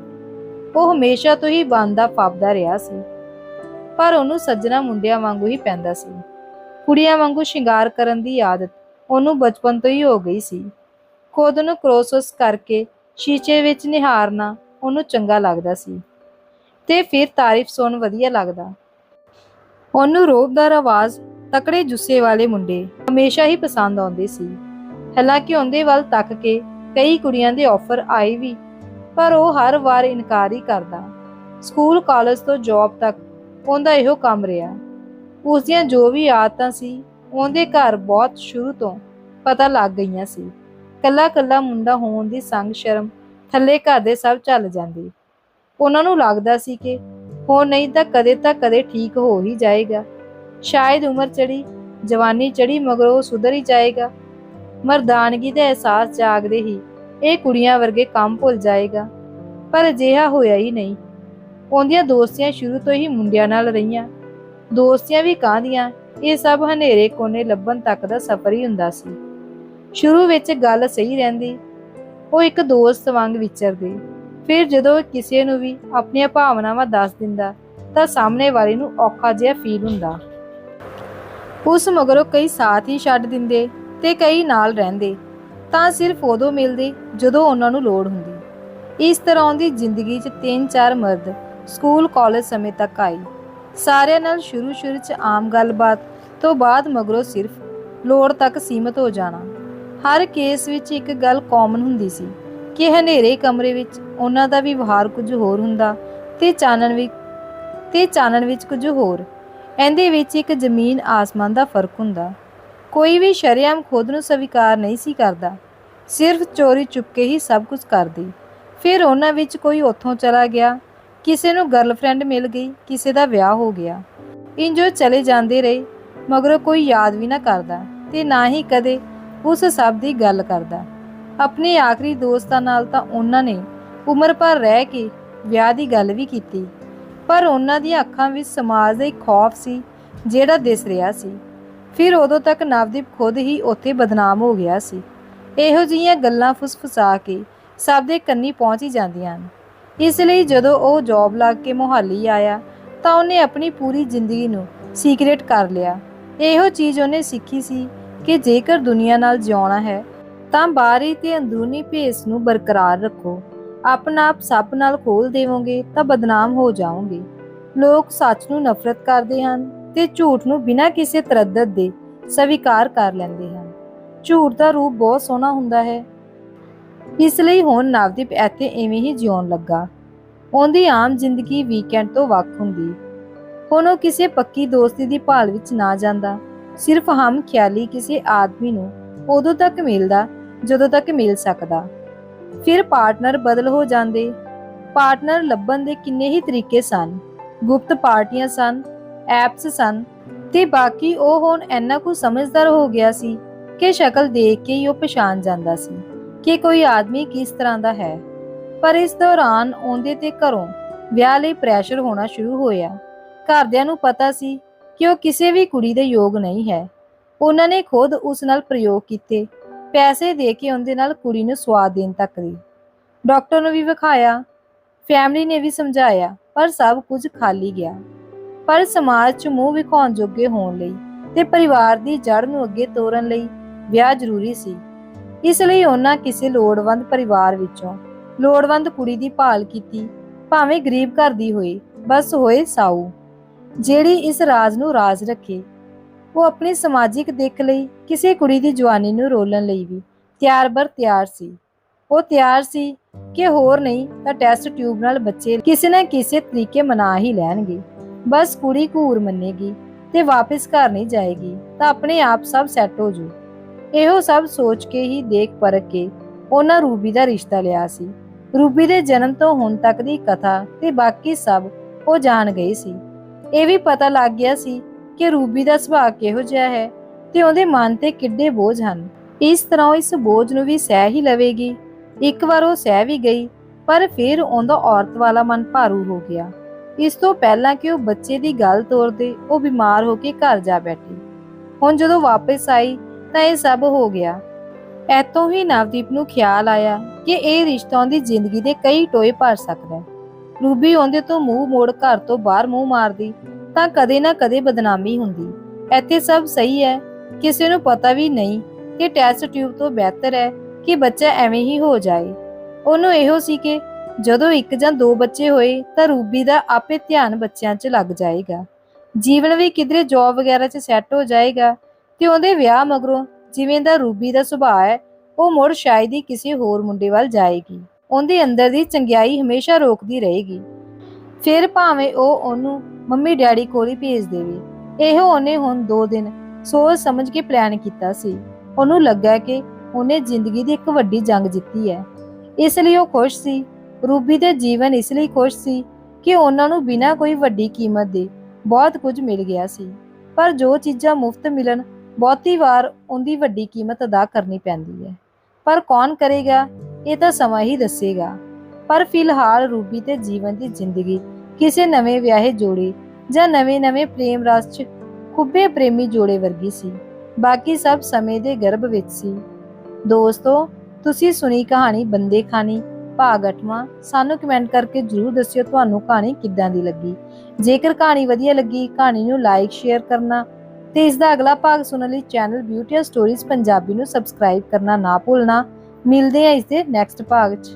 ਉਹ ਹਮੇਸ਼ਾ ਤੋਂ ਹੀ ਬੰਦਾ ਫਾਪਦਾ ਰਿਹਾ ਸੀ। ਪਰ ਉਹਨੂੰ ਸੱਜਣਾ ਮੁੰਡਿਆਂ ਵਾਂਗੂ ਹੀ ਪੈਂਦਾ ਸੀ। ਕੁੜੀਆਂ ਵਾਂਗੂ ਸ਼ਿੰਗਾਰ ਕਰਨ ਦੀ ਆਦਤ ਉਹਨੂੰ ਬਚਪਨ ਤੋਂ ਹੀ ਹੋ ਗਈ ਸੀ। ਖੁਦ ਨੂੰ ਕ੍ਰੋਸਸ ਕਰਕੇ ਸ਼ੀਸ਼ੇ ਵਿੱਚ ਨਿਹਾਰਨਾ ਉਹਨੂੰ ਚੰਗਾ ਲੱਗਦਾ ਸੀ ਤੇ ਫਿਰ ਤਾਰੀਫ ਸੁਣ ਵਧੀਆ ਲੱਗਦਾ। ਉਹਨੂੰ ਰੋਬਦਾਰ ਆਵਾਜ਼ ਤਕੜੇ ਜੁੱਸੇ ਵਾਲੇ ਮੁੰਡੇ ਹਮੇਸ਼ਾ ਹੀ ਪਸੰਦ ਆਉਂਦੇ ਸੀ। ਹਾਲਾਂਕਿ ਉਹਦੇ ਵੱਲ ਤੱਕ ਕੇ ਕਈ ਕੁੜੀਆਂ ਦੇ ਆਫਰ ਆਏ ਵੀ, ਪਰ ਉਹ ਹਰ ਵਾਰ ਇਨਕਾਰ ਹੀ ਕਰਦਾ। ਸਕੂਲ ਕਾਲਜ ਤੋਂ ਜੌਬ ਤੱਕ ਉਹਦਾ ਇਹੋ ਕੰਮ ਰਿਹਾ। ਉਸ ਦੀਆਂ ਜੋ ਵੀ ਆਦਤਾਂ ਸੀ, ਉਹਦੇ ਘਰ ਬਹੁਤ ਸ਼ੁਰੂ ਤੋਂ ਪਤਾ ਲੱਗ ਗਈਆਂ ਸੀ। ਕੱਲਾ ਕੱਲਾ ਮੁੰਡਾ ਹੋਣ ਦੀ ਸੰਗ ਸ਼ਰਮ ਥੱਲੇ ਘਰ ਦੇ ਸਭ ਚੱਲ ਜਾਂਦੀ। ਉਹਨਾਂ ਨੂੰ ਲੱਗਦਾ ਸੀ ਕਿ ਹੋ ਨਹੀਂ ਤਾਂ ਕਦੇ ਤਾਂ ਕਦੇ ਠੀਕ ਹੋ ਹੀ ਜਾਏਗਾ। ਸ਼ਾਇਦ ਉਮਰ ਚੜੀ ਜਵਾਨੀ ਚੜੀ ਮਗਰ ਉਹ ਸੁਧਰ ਹੀ ਜਾਏਗਾ। ਮਰਦਾਨਗੀ ਦਾ ਅਹਿਸਾਸ ਜਾਗਦੇ ਹੀ ਇਹ ਕੁੜੀਆਂ ਵਰਗੇ ਕੰਮ ਭੁੱਲ ਜਾਏਗਾ। ਪਰ ਅਜਿਹਾ ਹੋਇਆ ਹੀ ਨਹੀਂ। ਉਹਦੀਆਂ ਦੋਸਤੀਆਂ ਸ਼ੁਰੂ ਤੋਂ ਹੀ ਮੁੰਡਿਆਂ ਨਾਲ ਰਹੀਆਂ। ਦੋਸਤੀਆਂ ਵੀ ਕਾਹਦੀਆਂ? ਇਹ ਸਭ ਹਨੇਰੇ ਕੋਨੇ ਲੱਭਣ ਤੱਕ ਦਾ ਸਫ਼ਰ ਹੀ ਹੁੰਦਾ ਸੀ। ਸ਼ੁਰੂ ਵਿੱਚ ਗੱਲ ਸਹੀ ਰਹਿੰਦੀ। ਉਹ ਇੱਕ ਦੋਸਤ ਵਾਂਗ ਵਿਚਰਦੇ। ਫਿਰ ਜਦੋਂ ਕਿਸੇ ਨੂੰ ਵੀ ਆਪਣੀਆਂ ਭਾਵਨਾਵਾਂ ਦੱਸ ਦਿੰਦਾ, ਤਾਂ ਸਾਹਮਣੇ ਵਾਲੇ ਨੂੰ ਔਖਾ ਜਿਹਾ ਫੀਲ ਹੁੰਦਾ। ਉਸ ਮਗਰੋਂ ਕਈ ਸਾਥ ਹੀ ਛੱਡ ਦਿੰਦੇ ਤੇ ਕਈ ਨਾਲ ਰਹਿੰਦੇ। ਤਾਂ ਸਿਰਫ ਉਦੋਂ ਮਿਲਦੇ ਜਦੋਂ ਉਹਨਾਂ ਨੂੰ ਲੋੜ ਹੁੰਦੀ। ਇਸ ਤਰ੍ਹਾਂ ਉਹਦੀ ਜ਼ਿੰਦਗੀ 'ਚ ਤਿੰਨ ਚਾਰ ਮਰਦ ਸਕੂਲ ਕਾਲਜ ਸਮੇਂ ਤੱਕ ਆਈ। ਸਾਰਿਆਂ ਨਾਲ ਸ਼ੁਰੂ ਸ਼ੁਰੂ 'ਚ ਆਮ ਗੱਲਬਾਤ ਤੋਂ ਬਾਅਦ ਮਗਰੋਂ ਸਿਰਫ ਲੋੜ ਤੱਕ ਸੀਮਤ ਹੋ ਜਾਣਾ। ਹਰ ਕੇਸ ਵਿੱਚ ਇੱਕ ਗੱਲ ਕਾਮਨ ਹੁੰਦੀ ਸੀ ਕਿ ਹਨੇਰੇ ਕਮਰੇ ਵਿੱਚ ਉਹਨਾਂ ਦਾ ਵਿਵਹਾਰ ਕੁਝ ਹੋਰ ਹੁੰਦਾ ਤੇ ਚਾਨਣ ਵਿੱਚ ਤੇ ਚਾਨਣ ਵਿੱਚ ਕੁਝ ਹੋਰ। ਇਹਦੇ ਵਿੱਚ ਇੱਕ ਜ਼ਮੀਨ ਆਸਮਾਨ ਦਾ ਫ਼ਰਕ ਹੁੰਦਾ। ਕੋਈ ਵੀ ਸ਼ਰਿਆਮ ਖੁਦ ਨੂੰ ਸਵੀਕਾਰ ਨਹੀਂ ਸੀ ਕਰਦਾ। ਸਿਰਫ ਚੋਰੀ ਚੁਪਕੇ ਹੀ ਸਭ ਕੁਝ ਕਰਦੀ। ਫਿਰ ਉਹਨਾਂ ਵਿੱਚ ਕੋਈ ਉੱਥੋਂ ਚਲਾ ਗਿਆ ਕਿਸੇ ਨੂੰ ਗਰਲਫ੍ਰੈਂਡ ਮਿਲ ਗਈ, ਕਿਸੇ ਦਾ ਵਿਆਹ ਹੋ ਗਿਆ। ਇੰਜੋ ਚਲੇ ਜਾਂਦੇ ਰਹੇ, ਮਗਰੋਂ ਕੋਈ ਯਾਦ ਵੀ ਨਾ ਕਰਦਾ ਤੇ ਨਾ ਹੀ ਕਦੇ ਉਸ ਸਭ ਦੀ ਗੱਲ ਕਰਦਾ। ਆਪਣੇ ਆਖਰੀ ਦੋਸਤਾਂ ਨਾਲ ਤਾਂ ਉਹਨਾਂ ਨੇ ਉਮਰ ਭਰ ਰਹਿ ਕੇ ਵਿਆਹ ਦੀ ਗੱਲ ਵੀ ਕੀਤੀ, ਪਰ ਉਹਨਾਂ ਦੀਆਂ ਅੱਖਾਂ ਵਿੱਚ ਸਮਾਜ ਦਾ ਇੱਕ ਖੌਫ ਸੀ, ਜਿਹੜਾ ਦਿਸ ਰਿਹਾ ਸੀ। ਫਿਰ ਉਦੋਂ ਤੱਕ ਨਵਦੀਪ ਖੁਦ ਹੀ ਉੱਥੇ ਬਦਨਾਮ ਹੋ ਗਿਆ ਸੀ। ਇਹੋ ਜਿਹੀਆਂ ਗੱਲਾਂ ਫੁਸਫੁਸਾ ਕੇ ਸਭ ਦੇ ਕੰਨੀ ਪਹੁੰਚ ਹੀ ਜਾਂਦੀਆਂ ਹਨ। ਇਸ ਲਈ ਜਦੋਂ ਉਹ ਜੌਬ ਲੱਗ ਕੇ ਮੋਹਾਲੀ ਆਇਆ ਤਾਂ ਉਹਨੇ ਆਪਣੀ ਪੂਰੀ ਜ਼ਿੰਦਗੀ ਨੂੰ ਸੀਕ੍ਰੇਟ ਕਰ ਲਿਆ। ਇਹੋ ਚੀਜ਼ ਉਹਨੇ ਸਿੱਖੀ ਸੀ ਕਿ ਜੇਕਰ ਦੁਨੀਆ ਨਾਲ ਜਿਉਣਾ ਹੈ ਤਾਂ ਬਾਹਰੀ ਤੇ ਅੰਦਰੂਨੀ ਭੇਸ ਨੂੰ ਬਰਕਰਾਰ ਰੱਖੋ। ਆਪਣਾ ਆਪ ਸੱਪ ਨਾਲ ਖੋਲ ਦੇਵੋਗੇ ਤਾਂ ਬਦਨਾਮ ਹੋ ਜਾਓਗੇ। ਲੋਕ ਸੱਚ ਨੂੰ ਨਫ਼ਰਤ ਕਰਦੇ ਹਨ ਤੇ ਝੂਠ ਨੂੰ ਬਿਨਾਂ ਕਿਸੇ ਤਰੱਦਦ ਦੇ ਸਵੀਕਾਰ ਕਰ ਲੈਂਦੇ ਹਨ। ਝੂਠ ਦਾ ਰੂਪ ਬਹੁਤ ਸੋਹਣਾ ਹੁੰਦਾ ਹੈ। ਇਸ ਲਈ ਹੁਣ ਨਵਦੀਪ ਇੱਥੇ ਐਵੇਂ ਹੀ ਜਿਉਣ ਲੱਗਾ। ਉਹਦੀ ਆਮ ਜ਼ਿੰਦਗੀ ਵੀਕਐਂਡ ਤੋਂ ਵੱਖ ਹੁੰਦੀ। ਹੁਣ ਉਹ ਕਿਸੇ ਪੱਕੀ ਦੋਸਤੀ ਦੀ ਭਾਲ ਵਿੱਚ ਨਾ ਜਾਂਦਾ। ਸਿਰਫ ਹਮ ਖਿਆਲੀ ਕਿਸੇ ਆਦਮੀ ਨੂੰ ਉਦੋਂ ਤੱਕ ਮਿਲਦਾ, ਜਦੋਂ ਤੱਕ ਮਿਲ ਸਕਦਾ। ਫਿਰ ਪਾਰਟਨਰ ਬਦਲ ਹੋ ਜਾਂਦੇ। ਪਾਰਟਨਰ ਲੱਭਣ ਦੇ ਕਿੰਨੇ ਹੀ ਤਰੀਕੇ ਸਨ। ਗੁਪਤ ਪਾਰਟੀਆਂ ਸਨ ਐਪਸ ਸਨ ਤੇ ਬਾਕੀ ਉਹ ਹੁਣ ਇੰਨਾ ਕੁ ਸਮਝਦਾਰ ਹੋ ਗਿਆ ਸੀ ਕਿ ਸ਼ਕਲ ਦੇਖ ਕੇ ਹੀ ਉਹ ਪਛਾਣ ਜਾਂਦਾ ਸੀ। ਕਿ ਕੋਈ ਆਦਮੀ ਕਿਸ ਤਰ੍ਹਾਂ ਦਾ ਹੈ। ਪਰ ਇਸ ਦੌਰਾਨ ਆਉਂਦੇ ਤੇ ਘਰੋਂ ਵਿਆਹ ਲਈ ਪ੍ਰੈਸ਼ਰ ਹੋਣਾ ਸ਼ੁਰੂ ਹੋਇਆ। ਘਰਦਿਆਂ ਨੂੰ ਪਤਾ ਸੀ ਕਿ ਉਹ ਕਿਸੇ ਵੀ ਕੁੜੀ ਦੇ ਯੋਗ ਨਹੀਂ ਹੈ। ਉਹਨਾਂ ਨੇ ਖੁਦ ਉਸ ਨਾਲ ਪ੍ਰਯੋਗ ਕੀਤੇ, ਪੈਸੇ ਦੇ ਕੇ ਉਹਦੇ ਨਾਲ ਕੁੜੀ ਨੂੰ ਸਵਾਦ ਦੇਣ ਤੱਕ ਦੀ। ਡਾਕਟਰ ਨੂੰ ਵੀ ਵਿਖਾਇਆ ਫੈਮਿਲੀ ਨੇ ਵੀ ਸਮਝਾਇਆ, ਪਰ ਸਭ ਕੁਝ ਖਾਲੀ ਗਿਆ। ਪਰ ਸਮਾਜ 'ਚ ਮੂੰਹ ਵਿਖਾਉਣ ਜੋਗੇ ਹੋਣ ਲਈ ਤੇ ਪਰਿਵਾਰ ਦੀ ਜੜ ਨੂੰ ਅੱਗੇ ਤੋਰਨ ਲਈ ਵਿਆਹ ਜ਼ਰੂਰੀ ਸੀ। ਇਸ ਲਈ ਉਹਨਾਂ ਕਿਸੇ ਲੋੜਵੰਦ ਪਰਿਵਾਰ ਵਿੱਚੋਂ ਲੋੜਵੰਦ ਕੁੜੀ ਦੀ ਭਾਲ ਕੀਤੀ, ਭਾਵੇਂ ਗਰੀਬ ਘਰ ਦੀ ਹੋਏ, ਬਸ ਹੋਏ ਸਾਊ। ਜਿਹੜੀ ਇਸ ਰਾਜ ਨੂੰ ਰਾਜ ਰੱਖੇ, ਉਹ ਆਪਣੀ ਸਮਾਜਿਕ ਦਿੱਖ ਲਈ ਕਿਸੇ ਕੁੜੀ ਦੀ ਜਵਾਨੀ ਨੂੰ ਰੋਲਣ ਲਈ ਵੀ ਤਿਆਰ ਬਰ ਤਿਆਰ ਸੀ। ਉਹ ਤਿਆਰ ਸੀ ਕਿ ਹੋਰ ਨਹੀਂ ਤਾਂ ਟੈਸਟ ਟਿਊਬ ਨਾਲ ਬੱਚੇ ਕਿਸੇ ਨਾ ਕਿਸੇ ਤਰੀਕੇ ਮਨਾ ਹੀ ਲੈਣਗੇ। ਬਸ ਕੁੜੀ ਘੂਰ ਮੰਨੇਗੀ ਤੇ ਵਾਪਸ ਘਰ ਨਹੀਂ ਜਾਏਗੀ ਤਾਂ ਆਪਣੇ ਆਪ ਸਭ ਸੈੱਟ ਹੋ ਜੂ। ਇਹੋ ਸਭ ਸੋਚ ਕੇ ਹੀ ਦੇਖ ਪਰਖ ਕੇ ਉਹਨਾਂ ਰੂਬੀ ਦਾ ਰਿਸ਼ਤਾ ਲਿਆ ਸੀ। ਰੂਬੀ ਦੇ ਜਨਮ ਤੋਂ ਹੁਣ ਤੱਕ ਦੀ ਕਥਾ ਤੇ ਬਾਕੀ ਸਭ ਉਹ ਜਾਣ ਗਏ ਸੀ। ਇਹ ਵੀ ਪਤਾ ਲੱਗ ਗਿਆ ਸੀ ਕਿ ਰੂਬੀ ਦਾ ਸੁਭਾਅ ਕਿਹੋ ਜਿਹਾ ਹੈ ਤੇ ਉਹਦੇ ਮਨ ਤੇ ਕਿੱਡੇ ਬੋਝ ਹਨ। ਇਸ ਤਰ੍ਹਾਂ ਉਹ ਇਸ ਬੋਝ ਨੂੰ ਵੀ ਸਹਿ ਹੀ ਲਵੇਗੀ। ਇੱਕ ਵਾਰ ਉਹ ਸਹਿ ਵੀ ਗਈ, ਪਰ ਫਿਰ ਉਹਦਾ ਔਰਤ ਵਾਲਾ ਮਨ ਭਾਰੂ ਹੋ ਗਿਆ। ਇਸ ਤੋਂ ਪਹਿਲਾਂ ਕਿ ਉਹ ਬੱਚੇ ਦੀ ਗੱਲ ਤੋਰਦੇ ਉਹ ਬਿਮਾਰ ਹੋ ਕੇ ਘਰ ਜਾ ਬੈਠੀ। ਹੁਣ ਜਦੋਂ ਵਾਪਸ ਆਈ ਤਾਂ ਇਹ ਸਭ ਹੋ ਗਿਆ। ਐਤੋਂ ਹੀ ਨਵਦੀਪ ਨੂੰ ਖਿਆਲ ਆਇਆ ਕਿ ਇਹ ਰਿਸ਼ਤਾ ਉਹਦੀ ਜ਼ਿੰਦਗੀ ਦੇ ਕਈ ਟੋਏ ਭਰ ਸਕਦਾ ਹੈ। ਰੂਬੀ ਉਹਦੇ ਤੋਂ ਮੂੰਹ ਮੋੜ ਘਰ ਤੋਂ ਬਾਹਰ ਮੂੰਹ ਮਾਰਦੀ, ਤਾਂ ਕਦੇ ਨਾ ਕਦੇ ਬਦਨਾਮੀ ਹੁੰਦੀ। ਇੱਥੇ ਸਭ ਸਹੀ ਹੈ। ਕਿਸੇ ਨੂੰ ਪਤਾ ਵੀ ਨਹੀਂ ਕਿ ਟੈਸਟ ਟਿਊਬ ਤੋਂ ਬਿਹਤਰ ਹੈ ਕਿ ਬੱਚਾ ਐਵੇਂ ਹੀ ਹੋ ਜਾਏ। ਉਹਨੂੰ ਇਹੋ ਸੀ ਕਿ ਜਦੋਂ ਇੱਕ ਜਾਂ ਦੋ ਬੱਚੇ ਹੋਏ ਤਾਂ ਰੂਬੀ ਦਾ ਆਪੇ ਧਿਆਨ ਬੱਚਿਆਂ 'ਚ ਲੱਗ ਜਾਏਗਾ। ਜੀਵਨ ਵੀ ਕਿਧਰੇ ਜੌਬ ਵਗੈਰਾ 'ਚ ਸੈੱਟ ਹੋ ਜਾਏਗਾ ਤੇ ਉਹਦੇ ਵਿਆਹ ਮਗਰੋਂ ਜਿਵੇਂ ਦਾ ਰੂਬੀ ਦਾ ਸੁਭਾਅ ਹੈ, ਉਹ ਮੁੜ ਸ਼ਾਇਦ ਹੀ ਕਿਸੇ ਹੋਰ ਮੁੰਡੇ ਵੱਲ ਜਾਏਗੀ। ਉਹਦੇ ਅੰਦਰ ਦੀ ਚੰਗਿਆਈ ਹਮੇਸ਼ਾ ਰੋਕਦੀ ਰਹੇਗੀ। ਫਿਰ ਭਾਵੇਂ ਉਹ ਉਹਨੂੰ ਮੰਮੀ ਡੈਡੀ ਕੋਲ ਹੀ ਭੇਜ ਦੇਵੇ। ਇਹੋ ਉਹਨੇ ਹੁਣ 2 ਦਿਨ ਸੋਚ ਸਮਝ ਕੇ ਪਲਾਨ ਕੀਤਾ ਸੀ। ਉਹਨੂੰ ਲੱਗਾ ਕਿ ਉਹਨੇ ਜ਼ਿੰਦਗੀ ਦੀ ਇੱਕ ਵੱਡੀ ਜੰਗ ਜਿੱਤੀ ਹੈ। ਇਸ ਲਈ ਉਹ ਖੁਸ਼ ਸੀ। ਰੂਬੀ ਦੇ ਜੀਵਨ ਇਸ ਲਈ ਖੁਸ਼ ਸੀ ਕਿ ਉਹਨਾਂ ਨੂੰ ਬਿਨਾਂ ਕੋਈ ਵੱਡੀ ਕੀਮਤ ਦੇ ਬਹੁਤ ਕੁਝ ਮਿਲ ਗਿਆ ਸੀ। ਪਰ ਜੋ ਚੀਜ਼ਾਂ ਮੁਫਤ ਮਿਲਣ ਬਹੁਤੀ ਵਾਰ ਉਹਦੀ ਵੱਡੀ ਕੀਮਤ ਅਦਾ ਕਰਨੀ ਪੈਂਦੀ ਹੈ। ਪਰ ਕੌਣ ਕਰੇਗਾ? ਇਹ ਤਾਂ ਸਮਾਂ ਹੀ ਦੱਸੇਗਾ। ਪਰ ਫਿਲਹਾਲ ਰੂਬੀ ਤੇ ਜੀਵਨ ਦੀ ਜ਼ਿੰਦਗੀ ਕਿਸੇ ਨਵੇਂ ਵਿਆਹੇ ਜੋੜੇ ਜਾਂ ਨਵੇਂ-ਨਵੇਂ ਪ੍ਰੇਮ ਰਸ 'ਚ ਖੁੱਬੇ ਪ੍ਰੇਮੀ ਜੋੜੇ ਵਰਗੀ ਸੀ। ਬਾਕੀ ਸਭ ਸਮੇਂ ਦੇ ਗਰਭ ਵਿੱਚ ਸੀ। ਦੋਸਤੋ, ਤੁਸੀਂ ਸੁਣੀ ਕਹਾਣੀ ਬੰਦੇ ਖਾਨੀ ਭਾਗ 8ਵਾਂ ਸਾਨੂੰ ਕਮੈਂਟ ਕਰਕੇ ਜਰੂਰ ਦੱਸਿਓ ਤੁਹਾਨੂੰ ਕਹਾਣੀ ਕਿੱਦਾਂ ਦੀ ਲੱਗੀ। ਜੇਕਰ ਕਹਾਣੀ ਵਧੀਆ ਲੱਗੀ, ਕਹਾਣੀ ਨੂੰ ਲਾਈਕ ਸ਼ੇਅਰ ਕਰਨਾ ਤੇ ਇਸ ਦਾ ਅਗਲਾ ਭਾਗ ਸੁਣਨ ਲਈ ਚੈਨਲ ਬਿਊਟੀ ਸਟੋਰੀਜ਼ ਪੰਜਾਬੀ ਨੂੰ ਸਬਸਕ੍ਰਾਈਬ ਕਰਨਾ ਨਾ ਭੁੱਲਣਾ। ਮਿਲਦੇ ਆ ਇਸ ਦੇ ਨੈਕਸਟ ਭਾਗ 'ਚ।